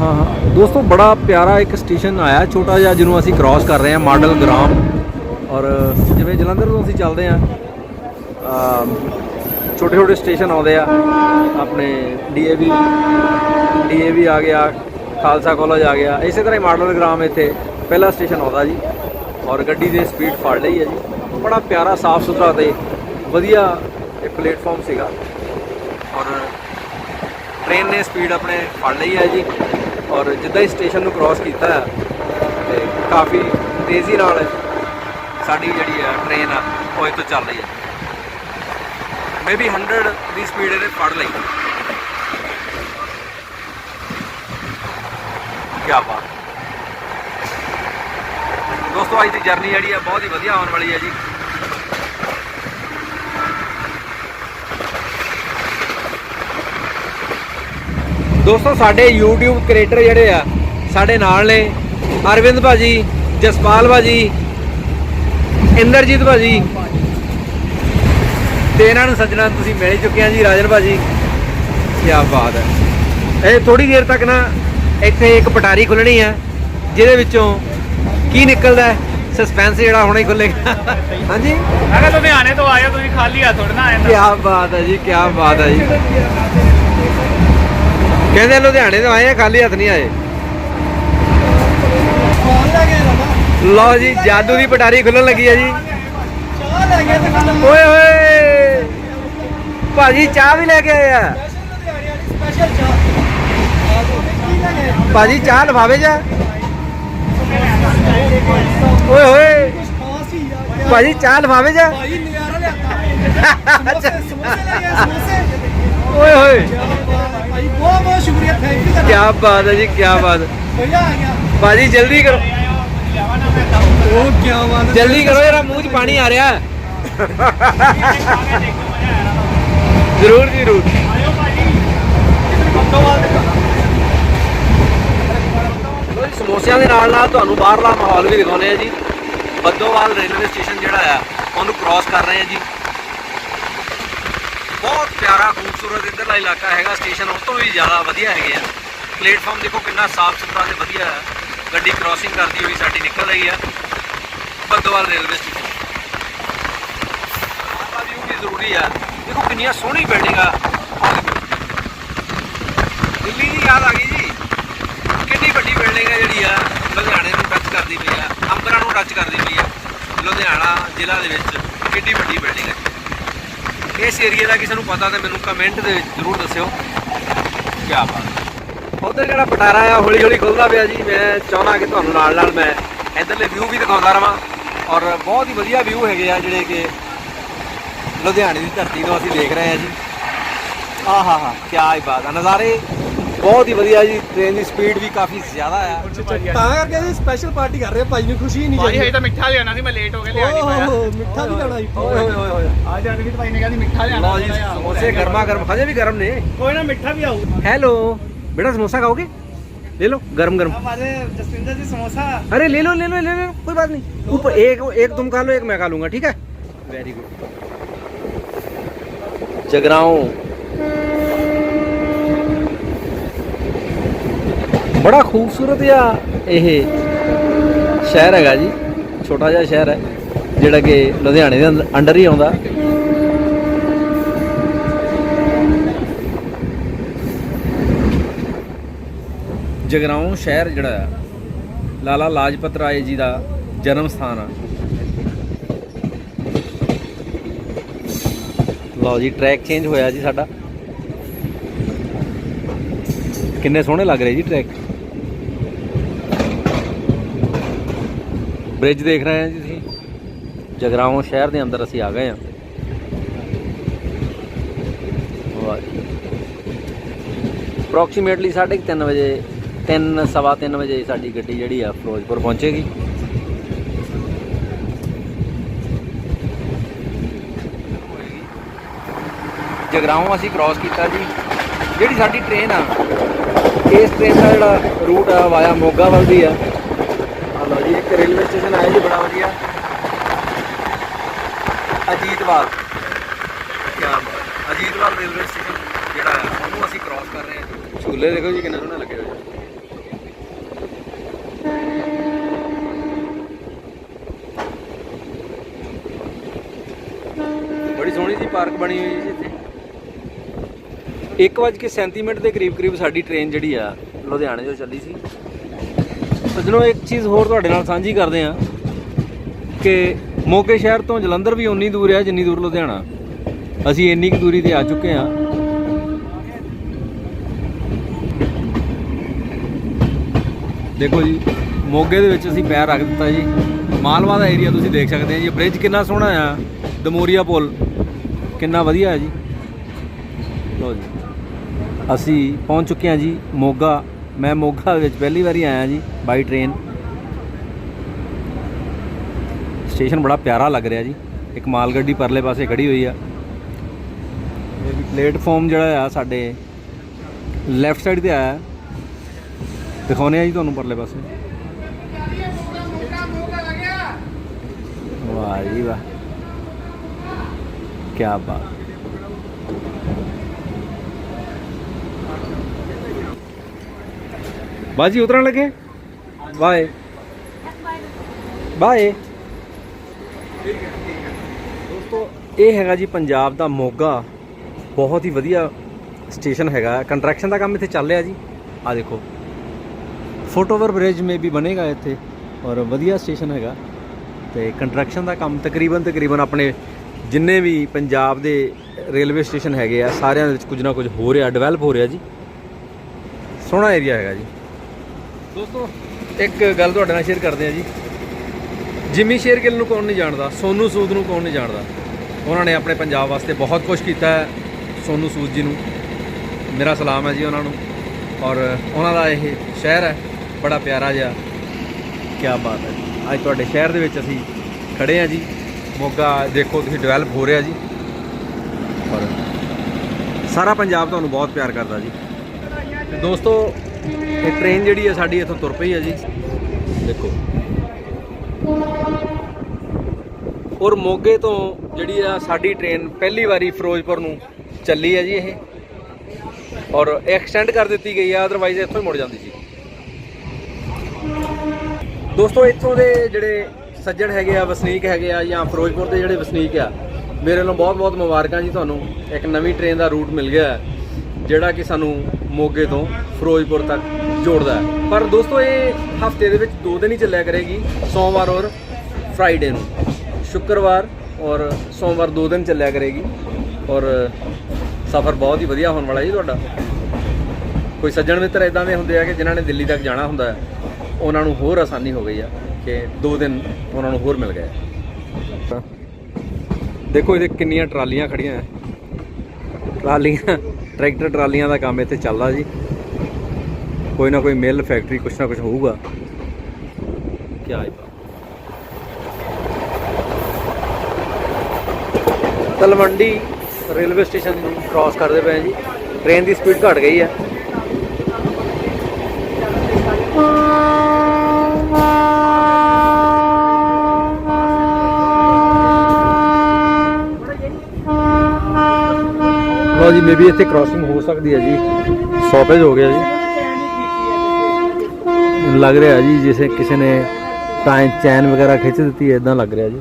ਹਾਂ ਹਾਂ। ਦੋਸਤੋ, ਬੜਾ ਪਿਆਰਾ ਇੱਕ ਸਟੇਸ਼ਨ ਆਇਆ, ਛੋਟਾ ਜਿਹਾ ਜਿਹਨੂੰ ਅਸੀਂ ਕ੍ਰਾਸ ਕਰ ਰਹੇ ਹਾਂ, ਮਾਡਲ ਗ੍ਰਾਮ। ਔਰ ਜਿਵੇਂ ਜਲੰਧਰ ਤੋਂ ਅਸੀਂ ਚੱਲਦੇ ਹਾਂ ਛੋਟੇ ਛੋਟੇ ਸਟੇਸ਼ਨ ਆਉਂਦੇ ਆ, ਆਪਣੇ ਡੀਏਵੀ ਡੀਏਵੀ ਆ ਗਿਆ, ਖਾਲਸਾ ਕਾਲਜ ਆ ਗਿਆ, ਇਸੇ ਤਰ੍ਹਾਂ ਹੀ ਮਾਡਲ ਗ੍ਰਾਮ ਇੱਥੇ, ਪਹਿਲਾ ਸਟੇਸ਼ਨ ਆਉਂਦਾ ਜੀ। ਔਰ ਗੱਡੀ ਦੀ ਸਪੀਡ ਫੜ ਲਈ ਹੈ ਜੀ। ਬੜਾ ਪਿਆਰਾ ਸਾਫ਼ ਸੁਥਰਾ ਤੇ ਵਧੀਆ ਇਹ ਪਲੇਟਫਾਰਮ ਸੀਗਾ। ਔਰ ਟ੍ਰੇਨ ਨੇ ਸਪੀਡ ਆਪਣੇ ਫੜ ਲਈ ਹੈ ਜੀ। ਔਰ ਜਿੱਦਾਂ ਹੀ ਸਟੇਸ਼ਨ ਨੂੰ ਕ੍ਰਾਸ ਕੀਤਾ ਹੈ ਤੇ ਕਾਫੀ ਤੇਜ਼ੀ ਨਾਲ ਸਾਡੀ ਜਿਹੜੀ ਹੈ ਟ੍ਰੇਨ ਆ, ਉਹ ਇੱਥੋਂ ਚੱਲ ਰਹੀ ਹੈ ਮੇਬੀ 100 ਦੀ ਸਪੀਡ ਇਹਨੇ ਫੜ ਲਈ। ਕੀ ਬਾਤ। ਦੋਸਤੋ, ਅੱਜ ਦੀ ਜਰਨੀ ਜਿਹੜੀ ਆ ਬਹੁਤ ਹੀ ਵਧੀਆ ਆਉਣ ਵਾਲੀ ਹੈ ਜੀ। ਦੋਸਤੋ ਸਾਡੇ YouTube ਕ੍ਰੀਏਟਰ ਜਿਹੜੇ ਆ ਸਾਡੇ ਨਾਲ ਨੇ ਅਰਵਿੰਦ ਭਾਜੀ ਜਸਪਾਲ ਭਾਜੀ ਇੰਦਰਜੀਤ ਭਾਜੀ। ਤੇ ਇਹਨਾਂ ਨੂੰ ਸੱਜਣਾ ਤੁਸੀਂ ਮਿਲ ਚੁੱਕੇ ਆ ਜੀ ਰਾਜਨ ਭਾਜੀ। ਕੀ ਬਾਤ ਹੈ। ਇਹ ਥੋੜੀ ਦੇਰ ਤੱਕ ਨਾ ਇੱਥੇ ਇੱਕ ਪਟਾਰੀ ਖੁੱਲਣੀ ਹੈ ਜਿਹਦੇ ਵਿੱਚੋਂ ਕੀ ਨਿਕਲਦਾ ਹੈ? ਸਸਪੈਂਸ ਜਿਹੜਾ ਹੁਣੇ ਹੀ ਖੁੱਲੇਗਾ ਹਾਂਜੀ? ਮੈਂ ਕਿਹਾ ਲੁਧਿਆਣੇ ਤੋਂ ਆਏ ਹੋ ਤੁਸੀਂ ਖਾਲੀ ਹੱਥ ਥੋੜਾ ਨਾ। ਆਏ ਕੀ ਬਾਤ ਹੈ ਜੀ ਕੀ ਬਾਤ ਹੈ ਜੀ। ਕਹਿੰਦੇ ਲੁਧਿਆਣੇ ਤੋਂ ਆਏ ਆ ਖਾਲੀ ਹੱਥ ਨਹੀਂ ਆਏ। ਲਓ ਜੀ ਜਾਦੂ ਦੀ ਪਟਾਰੀ ਖੁੱਲਣ ਲੱਗੀ ਹੈ ਜੀ। ਓਏ ਹੋਏ। ਭਾਜੀ ਚਾਹ ਵੀ ਲੈ ਕੇ ਆਏ ਆ? ਭਾਜੀ ਚਾਹ ਲਫਾਵੇ ਜਾ ਓਏ ਹੋਏ। ਆ। ਭਾਜੀ ਚਾਹ ਲਫਾਵੇ ਜਾ ਭਾਈ ਨਜ਼ਾਰਾ ਲਿਆਤਾ। ਸਮੋਸੇ ਸਮੋਸੇ ਲੈ ਗਏ ਸਮੋਸੇ। ਓਏ ਹੋਏ। ਭਾਈ ਬਹੁਤ ਬਹੁਤ ਸ਼ੁਕਰੀਆ ਥੈਂਕ ਯੂ ਕੀ ਬਾਤ ਹੈ ਜੀ ਕੀ ਬਾਤ ਹੈ। ਮਜ਼ਾ ਆ ਗਿਆ। ਭਾਜੀ ਜਲਦੀ ਕਰੋ। ਉਹ ਕੀ ਬਾਤ ਹੈ। ਜਲਦੀ ਕਰੋ ਯਾਰ ਮੂੰਹ 'ਚ ਪਾਣੀ ਆ ਰਿਹਾ। ਜ਼ਰੂਰ ਜੀ ਜ਼ਰੂਰ। ਲੋ ਜੀ ਸਮੋਸਿਆਂ ਦੇ ਨਾਲ ਨਾਲ ਤੁਹਾਨੂੰ ਬਾਹਰਲਾ ਮਾਹੌਲ ਵੀ ਦਿਖਾਉਂਦੇ ਆ ਜੀ। ਬੱਦੋਵਾਲ ਰੇਲਵੇ ਸਟੇਸ਼ਨ ਜਿਹੜਾ ਆ ਉਹਨੂੰ ਕ੍ਰਾਸ ਕਰ ਰਹੇ ਆ ਜੀ। ਬਹੁਤ ਪਿਆਰਾ, ਖੂਬਸੂਰਤ ਇੱਧਰਲਾ ਇਲਾਕਾ ਹੈਗਾ ਸਟੇਸ਼ਨ ਉਸ ਤੋਂ ਵੀ ਜ਼ਿਆਦਾ ਵਧੀਆ ਹੈਗੇ ਆ। ਪਲੇਟਫਾਰਮ ਦੇਖੋ ਕਿੰਨਾ ਸਾਫ਼ ਸੁਥਰਾ ਤੇ ਵਧੀਆ ਹੈ। ਗੱਡੀ ਕ੍ਰਾਸਿੰਗ ਕਰਦੀ ਹੋਈ ਸਾਡੀ ਨਿਕਲ ਰਹੀ ਆ ਬੱਦੋਵਾਲ ਰੇਲਵੇ ਸਟੇਸ਼ਨ ਆਹ ਵੀ ਵੀ ਜ਼ਰੂਰੀ ਆ। ਦੇਖੋ ਕਿੰਨੀਆਂ ਸੋਹਣੀ ਬਿਲਡਿੰਗ ਆ। ਦਿੱਲੀ ਦੀ ਯਾਦ ਆ ਗਈ ਜੀ। ਕਿੰਨੀ ਵੱਡੀ ਬਿਲਡਿੰਗ ਹੈ ਜਿਹੜੀ ਆ, ਲੁਧਿਆਣੇ ਨੂੰ ਟੱਚ ਕਰਦੀ ਪਈ ਆ। ਅੰਬਰਾਂ ਨੂੰ ਟੱਚ ਕਰਦੀ ਪਈ ਆ। ਲੁਧਿਆਣਾ ਜ਼ਿਲ੍ਹਾ ਦੇ ਵਿੱਚ ਕਿੰਨੀ ਵੱਡੀ ਬਿਲਡਿੰਗ ਹੈ। ਇਸ ਏਰੀਆ ਦਾ ਕਿਸੇ ਨੂੰ ਪਤਾ ਤਾਂ ਮੈਨੂੰ ਕਮੈਂਟ ਦੇ ਵਿੱਚ ਜ਼ਰੂਰ ਦੱਸਿਓ। ਕੀ ਬਾਤ ਹੈ। ਉਧਰ ਜਿਹੜਾ ਪਟਾਰਾ ਆ ਹੌਲੀ ਹੌਲੀ ਖੁੱਲਦਾ ਪਿਆ ਜੀ। ਮੈਂ ਚਾਹੁੰਦਾ ਕਿ ਤੁਹਾਨੂੰ ਨਾਲ ਨਾਲ ਮੈਂ ਇਧਰਲੇ ਵਿਊ ਵੀ ਦਿਖਾਉਂਦਾ ਰਵਾਂ। ਔਰ ਬਹੁਤ ਹੀ ਵਧੀਆ ਵਿਊ ਹੈਗੇ ਆ, ਜਿਹੜੇ ਕਿ ਲੁਧਿਆਣੇ ਦੀ ਧਰਤੀ ਤੋਂ ਅਸੀਂ ਦੇਖ ਰਹੇ ਹਾਂ ਜੀ। ਆਹਾ ਹਾ ਕੀ ਹੀ ਬਾਤ ਆ। ਨਜ਼ਾਰੇ ਬਹੁਤ ਹੀ ਵਧੀਆ ਜੀ ਟ੍ਰੇਨ ਦੀ ਸਪੀਡ ਵੀ ਕਾਫੀ ਜ਼ਿਆਦਾ ਆ ਤਾਂ ਕਰਕੇ ਅਸੀਂ ਸਪੈਸ਼ਲ ਪਾਰਟੀ ਕਰ ਰਹੇ ਹਾਂ ਭਾਜੀ ਨੂੰ ਖੁਸ਼ੀ ਨਹੀਂ ਭਾਈ ਹਜੇ ਚਾਹੀਦੀ ਤਾਂ ਮਿੱਠਾ ਲਿਆਣਾ ਸੀ ਮੈਂ ਲੇਟ ਹੋ ਗਿਆ ਲਿਆ ਨਹੀਂ ਪਾਇਆ ਓਹ ਮਿੱਠਾ ਵੀ ਲੈਣਾ ਸੀ ਓਏ ਹੋਏ ਹੋਏ ਹੋਏ ਆ ਜਾ ਰਵੀਤ ਭਾਈ ਨੇ ਕਿਹਾ ਸੀ ਮਿੱਠਾ ਲਿਆਣਾ ਲਓ ਜੀ ਸਮੋਸੇ ਗਰਮਾ ਗਰਮ ਹਜੇ ਵੀ ਗਰਮ ਨੇ ਕੋਈ ਨਾ ਮਿੱਠਾ ਵੀ ਆਊ हेलो बेटा समोसा खाओगे ले लो गरम गरम हमारे जसविंदर जी समोसा अरे ले लो ले लो ले लो कोई बात नहीं ऊपर एक एक तुम खा लो एक मैं खा लूंगा ठीक है वेरी गुड जगराओं ਬੜਾ ਖੂਬਸੂਰਤ ਆ ਇਹ ਸ਼ਹਿਰ ਹੈਗਾ ਜੀ। ਛੋਟਾ ਜਿਹਾ ਸ਼ਹਿਰ ਹੈ, ਜਿਹੜਾ ਕਿ ਲੁਧਿਆਣੇ ਦੇ ਅੰਦ- ਅੰਡਰ ਹੀ ਆਉਂਦਾ। ਜਗਰਾਉਂ ਸ਼ਹਿਰ ਜਿਹੜਾ ਆ ਲਾਲਾ ਲਾਜਪਤ ਰਾਏ ਜੀ ਦਾ ਜਨਮ ਸਥਾਨ ਆ। ਲਓ ਜੀ ਟਰੈਕ ਚੇਂਜ ਹੋਇਆ ਜੀ ਸਾਡਾ। ਕਿੰਨੇ ਸੋਹਣੇ ਲੱਗ ਰਹੇ ਜੀ ਟਰੈਕ ਬ੍ਰਿਜ ਦੇਖ ਰਹੇ ਆ ਜੀ ਤੁਸੀਂ। ਜਗਰਾਉਂ ਸ਼ਹਿਰ ਦੇ ਅੰਦਰ ਅਸੀਂ ਆ ਗਏ ਆ ਵਾਹ ਅਪਰੋਕਸੀਮੇਟਲੀ 3:30 ਵਜੇ 3 ਸਵਾ 3 ਵਜੇ ਸਾਡੀ ਗੱਡੀ ਜਿਹੜੀ ਆ ਫਿਰੋਜ਼ਪੁਰ ਪਹੁੰਚੇਗੀ। ਜਗਰਾਉਂ ਅਸੀਂ ਕ੍ਰਾਸ ਕੀਤਾ ਜੀ। ਜਿਹੜੀ ਸਾਡੀ ਟ੍ਰੇਨ ਆ, ਇਸ ਟ੍ਰੇਨ ਦਾ ਜਿਹੜਾ ਰੂਟ ਆ, ਵਾਇਆ ਮੋਗਾ ਵੱਲ ਦੀ ਆ। ਰੇਲਵੇ ਸਟੇਸ਼ਨ ਆਇਆ ਜੀ, ਬੜਾ ਵਧੀਆ। ਅਜੀਤਵਾਲ। ਕਿਆ ਬਾਤ ਅਜੀਤਵਾਲ ਰੇਲਵੇ ਸਟੇਸ਼ਨ ਜਿਹੜਾ ਆ, ਉਹਨੂੰ ਅਸੀਂ ਕ੍ਰਾਸ ਕਰ ਰਹੇ ਹਾਂ। ਝੂਲੇ ਦੇਖੋ ਜੀ, ਕਿੰਨਾ ਸੋਹਣਾ ਲੱਗਿਆ ਹੋਏ ਬੜੀ ਸੋਹਣੀ ਜੀ ਪਾਰਕ ਬਣੀ ਹੋਈ ਜੀ ਇੱਥੇ। 1:37 ਮਿੰਟ ਦੇ ਕਰੀਬ ਕਰੀਬ ਸਾਡੀ ਟ੍ਰੇਨ ਜਿਹੜੀ ਆ, ਲੁਧਿਆਣੇ ਤੋਂ ਚੱਲੀ ਸੀ। ਸੱਜਣੋ ਇੱਕ ਚੀਜ਼ ਹੋਰ ਤੁਹਾਡੇ ਨਾਲ ਸਾਂਝੀ ਕਰਦੇ ਆ ਕਿ ਮੋਗੇ ਸ਼ਹਿਰ ਤੋਂ ਜਲੰਧਰ ਵੀ ਉਨੀ ਦੂਰ ਆ ਜਿੰਨੀ ਦੂਰ ਲੁਧਿਆਣਾ। ਅਸੀਂ ਇੰਨੀ ਕੁ ਦੂਰੀ ਤੇ ਆ ਚੁੱਕੇ ਆ ਦੇਖੋ ਜੀ, ਮੋਗੇ ਦੇ ਵਿੱਚ ਅਸੀਂ ਪੈਰ ਰੱਖ ਦਿੱਤਾ ਜੀ। ਮਾਲਵਾ ਦਾ ਏਰੀਆ ਤੁਸੀਂ ਦੇਖ ਸਕਦੇ ਆ ਜੀ। ਬ੍ਰਿਜ ਕਿੰਨਾ ਸੋਹਣਾ ਆ। ਦਮੋਰੀਆ ਪੁਲ। ਕਿੰਨਾ ਵਧੀਆ ਹੈ ਜੀ। ਲੋ ਜੀ। ਅਸੀਂ ਪਹੁੰਚ ਚੁੱਕੇ ਹਾਂ ਜੀ ਮੋਗਾ ਮੈਂ ਮੋਗਾ ਵਿੱਚ ਪਹਿਲੀ ਵਾਰੀ ਆਇਆ ਜੀ ਬਾਈ ਟ੍ਰੇਨ ਸਟੇਸ਼ਨ ਬੜਾ ਪਿਆਰਾ ਲੱਗ ਰਿਹਾ ਜੀ। ਇੱਕ ਮਾਲ ਗੱਡੀ ਪਰਲੇ ਪਾਸੇ ਖੜੀ ਹੋਈ ਆ। ਪਲੇਟਫਾਰਮ ਜਿਹੜਾ ਆ, ਸਾਡੇ ਲੈਫਟ ਸਾਈਡ ਤੇ ਆਇਆ। ਦਿਖਾਉਨੇ ਆ ਜੀ ਤੁਹਾਨੂੰ ਪਰਲੇ ਪਾਸੇ। ਵਾਹ ਜੀ ਵਾਹ। ਕੀ ਬਾਤ। ਬਾਜੀ, ਉਤਰਨ ਲੱਗੇ? ਬਾਏ। ਬਾਏ। ਦੋਸਤੋ, ਇਹ ਹੈਗਾ ਜੀ ਪੰਜਾਬ ਦਾ ਮੋਗਾ। ਬਹੁਤ ਹੀ ਵਧੀਆ ਸਟੇਸ਼ਨ ਹੈਗਾ। ਕੰਟਰੈਕਸ਼ਨ ਦਾ ਕੰਮ ਇੱਥੇ ਚੱਲ ਰਿਹਾ ਜੀ। ਆ ਦੇਖੋ। ਫੁੱਟ ਓਵਰ ਬ੍ਰਿਜ ਮੇ ਵੀ ਬਣੇਗਾ ਇੱਥੇ। ਔਰ ਵਧੀਆ ਸਟੇਸ਼ਨ ਹੈਗਾ। ਤੇ ਕੰਟਰੈਕਸ਼ਨ ਦਾ ਕੰਮ ਤਕਰੀਬਨ ਤਕਰੀਬਨ ਆਪਣੇ ਜਿੰਨੇ ਵੀ ਪੰਜਾਬ ਦੇ ਰੇਲਵੇ ਸਟੇਸ਼ਨ ਹੈਗੇ ਆ, ਸਾਰਿਆਂ ਦੇ ਵਿੱਚ ਕੁਝ ਨਾ ਕੁਝ ਹੋ ਰਿਹਾ, ਡਿਵੈਲਪ ਹੋ ਰਿਹਾ ਜੀ। ਸੋਹਣਾ ਏਰੀਆ ਹੈਗਾ ਜੀ। ਦੋਸਤੋ, ਇੱਕ ਗੱਲ ਤੁਹਾਡੇ ਨਾਲ ਸ਼ੇਅਰ ਕਰਦੇ ਆ ਜੀ। ਜਿਮੀ ਸ਼ੇਰਗਿੱਲ ਨੂੰ ਕੌਣ ਨਹੀਂ ਜਾਣਦਾ? ਸੋਨੂ ਸੂਦ ਨੂੰ ਕੌਣ ਨਹੀਂ ਜਾਣਦਾ? ਉਹਨਾਂ ਨੇ ਆਪਣੇ ਪੰਜਾਬ ਵਾਸਤੇ ਬਹੁਤ ਕੁਝ ਕੀਤਾ ਹੈ, ਸੋਨੂ ਸੂਦ ਜੀ ਨੂੰ। ਮੇਰਾ ਸਲਾਮ ਹੈ ਜੀ ਉਹਨਾਂ ਨੂੰ। ਔਰ ਉਹਨਾਂ ਦਾ ਇਹ ਸ਼ਹਿਰ ਹੈ, ਬੜਾ ਪਿਆਰਾ ਜਿਹਾ। ਕੀ ਬਾਤ ਹੈ ਅੱਜ ਤੁਹਾਡੇ ਸ਼ਹਿਰ ਦੇ ਵਿੱਚ ਅਸੀਂ ਖੜੇ ਆ ਜੀ। ਮੋਗਾ ਦੇਖੋ, ਤੁਸੀਂ ਡਿਵੈਲਪ ਹੋ ਰਿਹਾ ਜੀ। ਔਰ ਸਾਰਾ ਪੰਜਾਬ ਤੁਹਾਨੂੰ ਬਹੁਤ ਪਿਆਰ ਕਰਦਾ ਜੀ। ਦੋਸਤੋ ਇਹ ਟ੍ਰੇਨ ਜਿਹੜੀ ਹੈ ਸਾਡੀ ਇੱਥੋਂ ਤੁਰ ਪਈ ਹੈ ਜੀ। ਦੇਖੋ। ਔਰ ਮੋਗੇ ਤੋਂ ਜਿਹੜੀ ਆ ਸਾਡੀ ਟ੍ਰੇਨ ਪਹਿਲੀ ਵਾਰੀ ਫਿਰੋਜ਼ਪੁਰ ਨੂੰ ਚੱਲੀ ਹੈ ਜੀ ਇਹ। ਔਰ ਐਕਸਟੈਂਡ ਕਰ ਦਿੱਤੀ ਗਈ ਆ ਅਦਰਵਾਈਜ਼ ਇੱਥੋਂ ਹੀ ਮੁੜ ਜਾਂਦੀ ਸੀ। ਦੋਸਤੋ, ਇੱਥੋਂ ਦੇ ਜਿਹੜੇ ਸੱਜਣ ਹੈਗੇ ਆ, ਵਸਨੀਕ ਹੈਗੇ ਆ ਜਾਂ ਫਿਰੋਜ਼ਪੁਰ ਦੇ ਜਿਹੜੇ ਵਸਨੀਕ ਆ, ਮੇਰੇ ਵੱਲੋਂ ਬਹੁਤ-ਬਹੁਤ ਮੁਬਾਰਕਾਂ ਜੀ ਤੁਹਾਨੂੰ। ਇੱਕ ਨਵੀਂ ਟ੍ਰੇਨ ਦਾ ਰੂਟ ਮਿਲ ਗਿਆ, ਜਿਹੜਾ ਕਿ ਸਾਨੂੰ ਮੋਗੇ ਤੋਂ ਫਿਰੋਜ਼ਪੁਰ ਤੱਕ ਜੋੜਦਾ ਹੈ। ਪਰ ਦੋਸਤੋ, ਇਹ ਹਫ਼ਤੇ ਦੇ ਵਿੱਚ ਦੋ ਦਿਨ ਹੀ ਚੱਲਿਆ ਕਰੇਗੀ, ਸੋਮਵਾਰ ਔਰ ਫਰਾਈਡੇ ਨੂੰ। ਸ਼ੁੱਕਰਵਾਰ ਔਰ ਸੋਮਵਾਰ ਦੋ ਦਿਨ ਚੱਲਿਆ ਕਰੇਗੀ। ਔਰ ਸਫ਼ਰ ਬਹੁਤ ਹੀ ਵਧੀਆ ਹੋਣ ਵਾਲਾ ਜੀ ਤੁਹਾਡਾ। ਕੋਈ ਸੱਜਣ ਮਿੱਤਰ ਇਦਾਂ ਦੇ ਹੁੰਦੇ ਆ ਕਿ ਜਿਨ੍ਹਾਂ ਨੇ ਦਿੱਲੀ ਤੱਕ ਜਾਣਾ ਹੁੰਦਾ ਹੈ, ਉਹਨਾਂ ਨੂੰ ਹੋਰ ਆਸਾਨੀ ਹੋ ਗਈ ਆ ਕਿ ਦੋ ਦਿਨ ਉਹਨਾਂ ਨੂੰ ਹੋਰ ਮਿਲ ਗਏ। ਦੇਖੋ, ਇਹਦੇ ਕਿੰਨੀਆਂ ਟਰਾਲੀਆਂ ਖੜੀਆਂ ਹੈ। ਟਰਾਲੀਆਂ, ਟਰੈਕਟਰ ਟਰਾਲੀਆਂ ਦਾ ਕੰਮ ਇੱਥੇ ਚੱਲਦਾ ਜੀ। ਕੋਈ ਨਾ ਕੋਈ ਮਿਲ ਫੈਕਟਰੀ ਕੁਛ ਨਾ ਕੁਛ ਹੋਊਗਾ। ਕੀ ਹੈ ਤਲਵੰਡੀ ਰੇਲਵੇ ਸਟੇਸ਼ਨ ਨੂੰ ਕ੍ਰਾਸ ਕਰਦੇ ਪਏ ਜੀ। ਟ੍ਰੇਨ ਦੀ ਸਪੀਡ ਘਟ ਗਈ ਹੈ। ਲੋ ਜੀ ਮੇਬੀ ਇੱਥੇ ਕ੍ਰਾਸਿੰਗ ਹੋ ਸਕਦੀ ਹੈ ਜੀ। ਸੌਪੇਜ ਹੋ ਗਿਆ ਜੀ। ਲੱਗ ਰਿਹਾ ਜੀ, ਜਿਵੇਂ ਕਿਸੇ ਨੇ ਟਾਈਮ ਚੈਨ ਵਗੈਰਾ ਖਿੱਚ ਦਿੱਤੀ ਹੈ ਇਦਾਂ ਲੱਗ ਰਿਹਾ ਜੀ।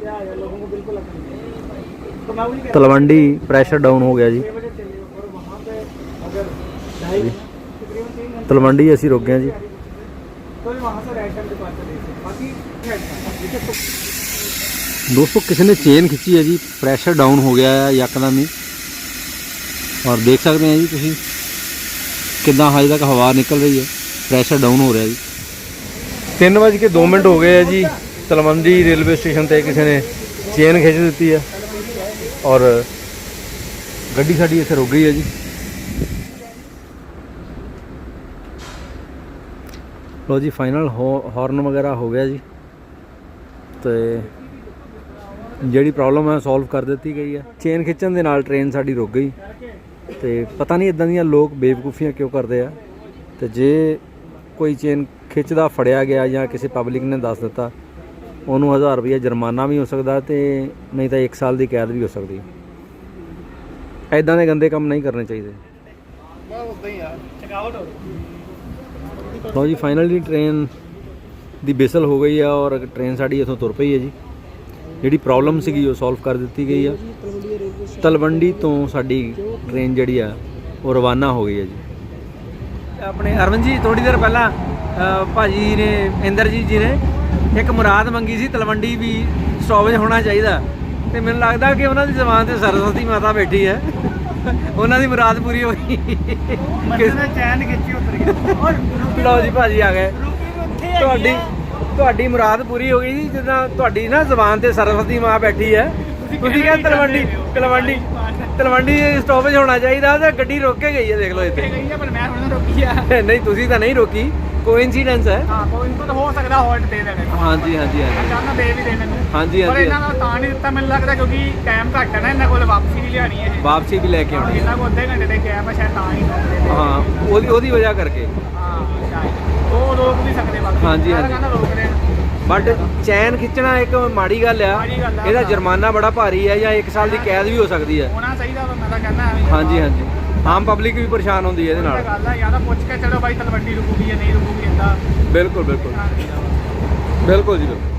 ਤਲਵੰਡੀ ਪ੍ਰੈਸ਼ਰ ਡਾਊਨ ਹੋ ਗਿਆ ਜੀ। ਤਲਵੰਡੀ ਅਸੀਂ ਰੁਕ ਗਏ ਹਾਂ ਜੀ। ਦੋਸਤੋ, ਕਿਸੇ ਨੇ ਚੇਨ ਖਿੱਚੀ ਹੈ ਜੀ ਪ੍ਰੈਸ਼ਰ ਡਾਊਨ ਹੋ ਗਿਆ ਹੈ ਯਕਦਮ ਹੀ। ਔਰ ਦੇਖ ਸਕਦੇ ਹੋ ਜੀ ਤੁਸੀਂ ਕਿੰਨਾ ਹਜੇ ਤੱਕ ਹਵਾ ਨਿਕਲ ਰਹੀ ਹੈ ਪ੍ਰੈਸ਼ਰ ਡਾਊਨ ਹੋ ਰਿਹਾ ਜੀ। 3 ਵਜੇ ਕੇ 2 ਮਿੰਟ ਹੋ ਗਏ ਆ ਜੀ। ਤਲਵੰਡੀ ਰੇਲਵੇ ਸਟੇਸ਼ਨ ਤੇ ਕਿਸੇ ਨੇ ਚੇਨ ਖਿੱਚ ਦਿੱਤੀ ਆ। ਔਰ ਗੱਡੀ ਸਾਡੀ ਇੱਥੇ ਰੁਕ ਗਈ ਹੈ ਜੀ। ਲੋ ਜੀ ਫਾਈਨਲ ਹਾਰਨ ਵਗੈਰਾ ਹੋ ਗਿਆ ਜੀ। ਤੇ ਜਿਹੜੀ ਪ੍ਰੋਬਲਮ ਹੈ ਸੋਲਵ ਕਰ ਦਿੱਤੀ ਗਈ ਹੈ ਚੇਨ ਖਿੱਚਣ ਦੇ ਨਾਲ ਟ੍ਰੇਨ ਸਾਡੀ ਰੁਕ ਗਈ। ਤੇ ਪਤਾ ਨਹੀਂ ਇਦਾਂ ਦੀਆਂ ਲੋਕ ਬੇਵਕੂਫੀਆਂ ਕਿਉਂ ਕਰਦੇ ਆ। ਤੇ ਜੇ ਕੋਈ ਚੇਨ ਖਿੱਚਦਾ ਫੜਿਆ ਗਿਆ ਜਾਂ ਕਿਸੇ ਪਬਲਿਕ ਨੇ ਦੱਸ ਦਿੱਤਾ ਉਹਨੂੰ 1000 ਰੁਪਏ ਜੁਰਮਾਨਾ ਵੀ ਹੋ ਸਕਦਾ ਤੇ ਨਹੀਂ ਤਾਂ 1 ਸਾਲ ਦੀ ਕੈਦ ਵੀ ਹੋ ਸਕਦੀ। ਐਦਾਂ ਦੇ ਗੰਦੇ ਕੰਮ ਨਹੀਂ ਕਰਨੇ ਚਾਹੀਦੇ। ਲਓ ਜੀ ਫਾਈਨਲੀ ਟ੍ਰੇਨ ਦੀ ਬਿਸਲ ਹੋ ਗਈ ਆ ਔਰ ਟ੍ਰੇਨ ਸਾਡੀ ਇੱਥੋਂ ਤੁਰ ਪਈ ਹੈ ਜੀ। ਜਿਹੜੀ ਪ੍ਰੋਬਲਮ ਸੀਗੀ ਉਹ ਸੋਲਵ ਕਰ ਦਿੱਤੀ ਗਈ ਆ। ਤਲਵੰਡੀ ਤੋਂ ਸਾਡੀ ਟ੍ਰੇਨ ਜਿਹੜੀ ਆ ਉਹ ਰਵਾਨਾ ਹੋ ਗਈ ਹੈ ਜੀ। ਆਪਣੇ ਅਰਵਿੰਦ ਜੀ ਥੋੜੀ ਦੇਰ ਪਹਿਲਾਂ ਭਾਜੀ ਨੇ ਇੰਦਰਜੀਤ ਜੀ ਨੇ ਇੱਕ ਮੁਰਾਦ ਮੰਗੀ ਸੀ ਤਲਵੰਡੀ ਵੀ ਸਟਾਪੇਜ ਹੋਣਾ ਚਾਹੀਦਾ। ਤੇ ਮੈਨੂੰ ਲੱਗਦਾ ਕਿ ਉਹਨਾਂ ਦੀ ਜ਼ਬਾਨ ਤੇ ਸਰਸਵਤੀ ਮਾਤਾ ਬੈਠੀ ਹੈ। ਉਹਨਾਂ ਦੀ ਮੁਰਾਦ ਪੂਰੀ ਹੋ ਗਈ। ਚੈਨ ਖਿੱਚੀ ਉਤਰ ਗਿਆ ਲਓ ਜੀ ਭਾਜੀ ਆ ਗਏ। ਤੁਹਾਡੀ ਤੁਹਾਡੀ ਮੁਰਾਦ ਪੂਰੀ ਹੋ ਗਈ ਜੀ ਜਿੱਦਾਂ ਤੁਹਾਡੀ ਨਾ ਜ਼ਬਾਨ ਤੇ ਸਰਸਵਤੀ ਮਾਂ ਬੈਠੀ ਹੈ। ਤੁਸੀਂ ਕਹਿੰਦੇ ਤਲਵੰਡੀ ਤਲਵੰਡੀ ਤਲਵੰਡੀ ਸਟਾਪੇਜ ਹੋਣਾ ਚਾਹੀਦਾ ਤੇ ਗੱਡੀ ਰੋਕ ਕੇ ਗਈ ਹੈ ਦੇਖ ਲਓ ਇੱਥੇ। ਗਈ ਹੈ ਪਰ ਮੈਂ ਹੁਣ ਰੋਕੀ ਆ। ਨਹੀਂ ਤੁਸੀਂ ਤਾਂ ਨਹੀਂ ਰੋਕੀ। ਕੋਇਨਸੀਡੈਂਸ ਹੈ? ਹਾਂ ਕੋਈ ਇਨਪੁਟ ਹੋ ਸਕਦਾ ਹੋਲਡ ਦੇ ਦੇਣੇ। ਹਾਂਜੀ ਹਾਂਜੀ ਹਾਂਜੀ। ਚਾਹੁੰਦਾ ਦੇ ਵੀ ਦੇ ਮੈਨੂੰ ਹਾਂਜੀ, ਪਰ ਹਾਂਜੀ। ਇਹਨਾਂ ਦਾ ਤਾਂ ਨਹੀਂ ਦਿੱਤਾ ਮੈਨੂੰ ਲੱਗਦਾ ਕਿਉਂਕਿ ਟਾਈਮ ਘੱਟ ਹੈ ਨਾ ਇਹਨਾਂ ਕੋਲ ਵਾਪਸੀ ਨਹੀਂ ਲਿਆਣੀ ਇਹ ਵਾਪਸੀ ਵੀ ਲੈ ਕੇ ਆਉਣੀ ਹੈ। ਇਹਨਾਂ ਕੋਲ ਅੱਧੇ ਘੰਟੇ ਦੇ ਕੈਬ ਹੈ ਸ਼ਾਇਦ ਤਾਂ ਹੀ ਰੋਕਦੇ ਨੇ। ਹਾਂ ਉਹਦੀ ਉਹਦੀ ਵਜ੍ਹਾ ਕਰਕੇ। ਹਾਂ ਸ਼ਾਇਦ। ਉਹ ਰੋਕ ਨਹੀਂ ਸਕਦੇ ਵਾਪਸੀ ਹਾਂਜੀ, ਮੈਂ ਤਾਂ ਹਾਂਜੀ। ਕਹਿੰਦਾ ਰੋਕ ਦੇਣ। ਬਟ ਚੈਨ ਖਿੱਚਣਾ ਇੱਕ ਮਾੜੀ ਗੱਲ ਆ। ਮਾੜੀ ਗੱਲ ਆ। ਇਹਦਾ ਜੁਰਮਾਨਾ ਬੜਾ ਭਾਰੀ ਹੈ ਜਾਂ 1 ਸਾਲ ਦੀ ਕੈਦ ਵੀ ਹੋ ਸਕਦੀ ਹੈ। ਹੋਣਾ ਚਾਹੀਦਾ ਵਾ, ਮੈਂ ਤਾਂ ਕਹਿੰਦਾ ਐਵੇਂ ਹੀ। ਹਾਂਜੀ ਹਾਂਜੀ। ਆਮ ਪਬਲਿਕ ਵੀ ਪਰੇਸ਼ਾਨ ਹੁੰਦੀ ਹੈ ਇਹਦੇ ਨਾਲ। ਗੱਲ ਹੈ ਜਾਂ ਤਾਂ ਪੁੱਛ ਕੇ ਚਲੋ ਬਾਈ ਤਲਵੰਡੀ ਰੁਕੂਗੀ ਜਾਂ ਨਹੀਂ ਰੁਕੂਗੀ ਇੰਦਾ ਬਿਲਕੁਲ ਬਿਲਕੁਲ। ਬਿਲਕੁਲ ਜੀ ਬਿਲਕੁਲ।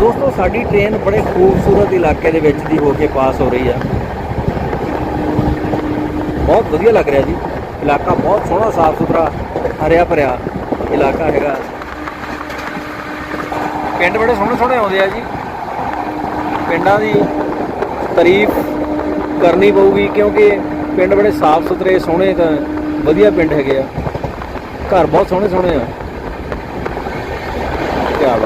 ਦੋਸਤੋ ਸਾਡੀ ਟ੍ਰੇਨ ਬੜੇ ਖੂਬਸੂਰਤ ਇਲਾਕੇ ਦੇ ਵਿੱਚ ਦੀ ਹੋ ਕੇ ਪਾਸ ਹੋ ਰਹੀ ਆ। ਬਹੁਤ ਵਧੀਆ ਲੱਗ ਰਿਹਾ ਜੀ। ਇਲਾਕਾ ਬਹੁਤ ਸੋਹਣਾ ਸਾਫ਼ ਸੁਥਰਾ ਹਰਿਆ ਭਰਿਆ ਇਲਾਕਾ ਹੈਗਾ। ਪਿੰਡ ਬੜੇ ਸੋਹਣੇ ਸੋਹਣੇ ਆਉਂਦੇ ਆ ਜੀ। ਪਿੰਡਾਂ ਦੀ ਤਾਰੀਫ ਕਰਨੀ ਪਊਗੀ ਕਿਉਂਕਿ ਪਿੰਡ ਬੜੇ ਸਾਫ਼ ਸੁਥਰੇ, ਸੋਹਣੇ ਤਾਂ ਵਧੀਆ ਪਿੰਡ ਹੈਗੇ ਆ। ਘਰ ਬਹੁਤ ਸੋਹਣੇ ਸੋਹਣੇ ਆ। ਕੀ ਬਾਤ।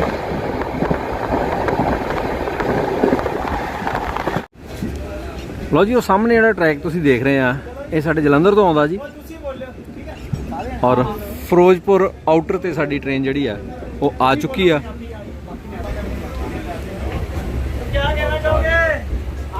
ਜੀ, ਉਹ ਸਾਹਮਣੇ ਜਿਹੜਾ ਟਰੈਕ ਤੁਸੀਂ ਦੇਖ ਰਹੇ ਆ, ਇਹ ਸਾਡੇ ਜਲੰਧਰ ਤੋਂ ਆਉਂਦਾ ਜੀ। ਔਰ ਫਿਰੋਜ਼ਪੁਰ ਆਊਟਰ ਤੇ ਸਾਡੀ ਟ੍ਰੇਨ ਜਿਹੜੀ ਆ, ਉਹ ਆ ਚੁੱਕੀ ਆ।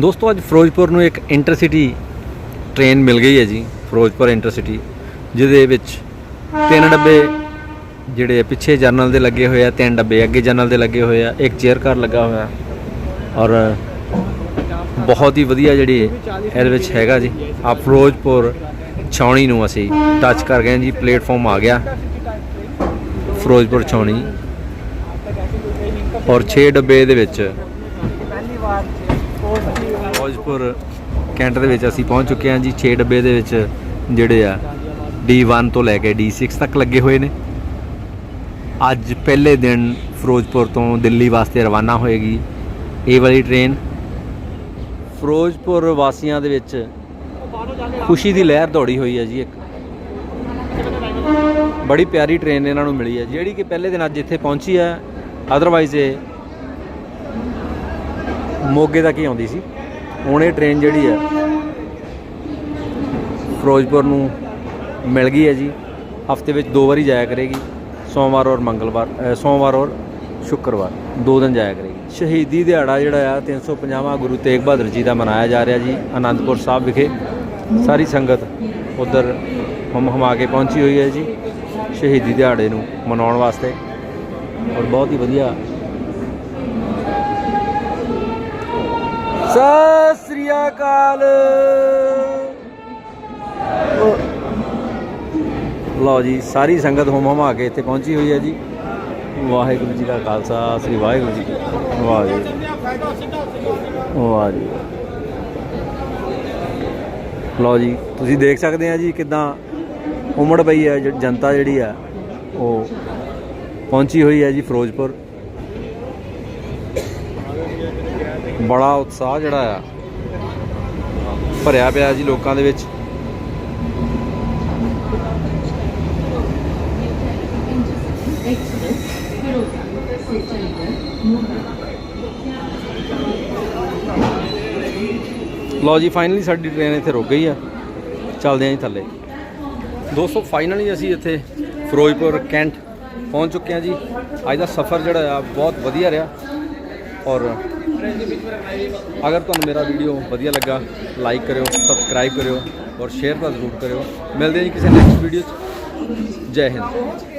ਦੋਸਤੋ, ਅੱਜ ਫਿਰੋਜ਼ਪੁਰ ਨੂੰ ਇੱਕ ਇੰਟਰਸਿਟੀ ਟ੍ਰੇਨ ਮਿਲ ਗਈ ਹੈ ਜੀ, ਫਿਰੋਜ਼ਪੁਰ ਇੰਟਰਸਿਟੀ, ਜਿਹਦੇ ਵਿੱਚ ਤਿੰਨ ਡੱਬੇ ਜਿਹੜੇ ਪਿੱਛੇ ਜਰਨਲ ਦੇ ਲੱਗੇ ਹੋਏ ਆ, ਤਿੰਨ ਡੱਬੇ ਅੱਗੇ ਜਰਨਲ ਦੇ ਲੱਗੇ ਹੋਏ ਆ, ਇੱਕ ਚੇਅਰ ਕਾਰ ਲੱਗਾ ਹੋਇਆ, ਔਰ ਬਹੁਤ ਹੀ ਵਧੀਆ ਜਿਹੜੀ ਇਹਦੇ ਵਿੱਚ ਹੈਗਾ ਜੀ ਆ ਫਿਰੋਜ਼ਪੁਰ ਛਾਉਣੀ ਨੂੰ ਅਸੀਂ ਟੱਚ ਕਰ ਗਏ ਜੀ ਪਲੇਟਫਾਰਮ ਆ ਗਿਆ। ਫਿਰੋਜ਼ਪੁਰ ਛਾਉਣੀ। ਔਰ 6 ਡੱਬੇ ਦੇ ਵਿੱਚ। ਫਿਰੋਜ਼ਪੁਰ ਕੈਂਟ ਦੇ ਵਿੱਚ ਅਸੀਂ ਪਹੁੰਚ ਚੁੱਕੇ ਹਾਂ ਜੀ 6 ਡੱਬੇ ਦੇ ਵਿੱਚ ਜਿਹੜੇ ਆ D1 ਤੋਂ ਲੈ ਕੇ D6 ਤੱਕ ਲੱਗੇ ਹੋਏ ਨੇ। ਅੱਜ ਪਹਿਲੇ ਦਿਨ ਫਿਰੋਜ਼ਪੁਰ ਤੋਂ ਦਿੱਲੀ ਵਾਸਤੇ ਰਵਾਨਾ ਹੋਏਗੀ ਇਹ ਵਾਲੀ ਟ੍ਰੇਨ ਫਿਰੋਜ਼ਪੁਰ ਵਾਸੀਆਂ ਦੇ ਵਿੱਚ ਖੁਸ਼ੀ ਦੀ ਲਹਿਰ ਦੌੜੀ ਹੋਈ ਹੈ ਜੀ ਇੱਕ। ਬੜੀ ਪਿਆਰੀ ਟ੍ਰੇਨ ਇਹਨਾਂ ਨੂੰ ਮਿਲੀ ਹੈ, ਜਿਹੜੀ ਕਿ ਪਹਿਲੇ ਦਿਨ ਅੱਜ ਇੱਥੇ ਪਹੁੰਚੀ ਹੈ। ਅਦਰਵਾਈਜ਼ ਇਹ ਮੋਗੇ ਤੱਕ ਹੀ ਆਉਂਦੀ ਸੀ। ਹੁਣ ਇਹ ਟ੍ਰੇਨ ਜਿਹੜੀ ਹੈ, ਫਿਰੋਜ਼ਪੁਰ ਨੂੰ ਮਿਲ ਗਈ ਹੈ ਜੀ। ਹਫ਼ਤੇ ਵਿੱਚ ਦੋ ਵਾਰੀ ਜਾਇਆ ਕਰੇਗੀ, ਸੋਮਵਾਰ ਔਰ ਮੰਗਲਵਾਰ ਸੋਮਵਾਰ ਔਰ ਸ਼ੁੱਕਰਵਾਰ, ਦੋ ਦਿਨ ਜਾਇਆ ਕਰੇਗੀ। ਸ਼ਹੀਦੀ ਦਿਹਾੜਾ ਜਿਹੜਾ ਆ 350ਵਾਂ ਗੁਰੂ ਤੇਗ ਬਹਾਦਰ ਜੀ ਦਾ ਮਨਾਇਆ ਜਾ ਰਿਹਾ ਜੀ ਆਨੰਦਪੁਰ ਸਾਹਿਬ ਵਿਖੇ। ਸਾਰੀ ਸੰਗਤ ਉਧਰ ਹਮ ਹਮਾ ਕੇ ਪਹੁੰਚੀ ਹੋਈ ਹੈ ਜੀ, ਸ਼ਹੀਦੀ ਦਿਹਾੜੇ ਨੂੰ ਮਨਾਉਣ ਵਾਸਤੇ ਔਰ ਬਹੁਤ ਹੀ ਵਧੀਆ। ਸਤਿ ਸ੍ਰੀ ਅਕਾਲ। ਲਓ ਜੀ, ਸਾਰੀ ਸੰਗਤ ਹੋਮ ਹਮਾ ਕੇ ਇੱਥੇ ਪਹੁੰਚੀ ਹੋਈ ਹੈ ਜੀ। ਵਾਹਿਗੁਰੂ ਜੀ ਦਾ ਖਾਲਸਾ, ਸ੍ਰੀ ਵਾਹਿਗੁਰੂ ਜੀ ਕੀ ਫਤਿਹ। ਵਾਹ ਜੀ ਲਓ ਜੀ, ਤੁਸੀਂ ਦੇਖ ਸਕਦੇ ਆ ਜੀ ਕਿਦਾਂ ਉਮੜ ਪਈ ਹੈ ਜਿਹੜੀ ਜਨਤਾ ਜਿਹੜੀ ਆ, ਉਹ ਪਹੁੰਚੀ ਹੋਈ ਹੈ ਜੀ ਫਿਰੋਜ਼ਪੁਰ। ਬੜਾ ਉਤਸ਼ਾਹ ਜਿਹੜਾ ਆ, ਭਰਿਆ ਪਿਆ ਜੀ ਲੋਕਾਂ ਦੇ ਵਿੱਚ। ਲਓ ਜੀ ਫਾਈਨਲੀ ਸਾਡੀ ਟ੍ਰੇਨ ਇੱਥੇ ਰੁਕ ਗਈ ਆ। ਚੱਲਦੇ ਆਂ ਜੀ ਥੱਲੇ। ਦੋਸਤੋ ਫਾਈਨਲੀ ਅਸੀਂ ਇੱਥੇ ਫਿਰੋਜ਼ਪੁਰ, ਕੈਂਟ ਪਹੁੰਚ ਚੁੱਕੇ ਹਾਂ ਜੀ। ਅੱਜ ਦਾ ਸਫ਼ਰ ਜਿਹੜਾ ਆ, ਬਹੁਤ ਵਧੀਆ ਰਿਹਾ। ਔਰ ਅਗਰ ਤੁਹਾਨੂੰ ਮੇਰਾ ਵੀਡੀਓ ਵਧੀਆ ਲੱਗਾ ਲਾਈਕ ਕਰਿਓ ਸਬਸਕ੍ਰਾਈਬ ਕਰਿਓ ਔਰ ਸ਼ੇਅਰ ਤਾਂ ਜ਼ਰੂਰ ਕਰਿਓ। ਮਿਲਦੇ ਹਾਂ ਜੀ ਕਿਸੇ ਨੈਕਸਟ ਵੀਡੀਓ 'ਚ। ਜੈ ਹਿੰਦ।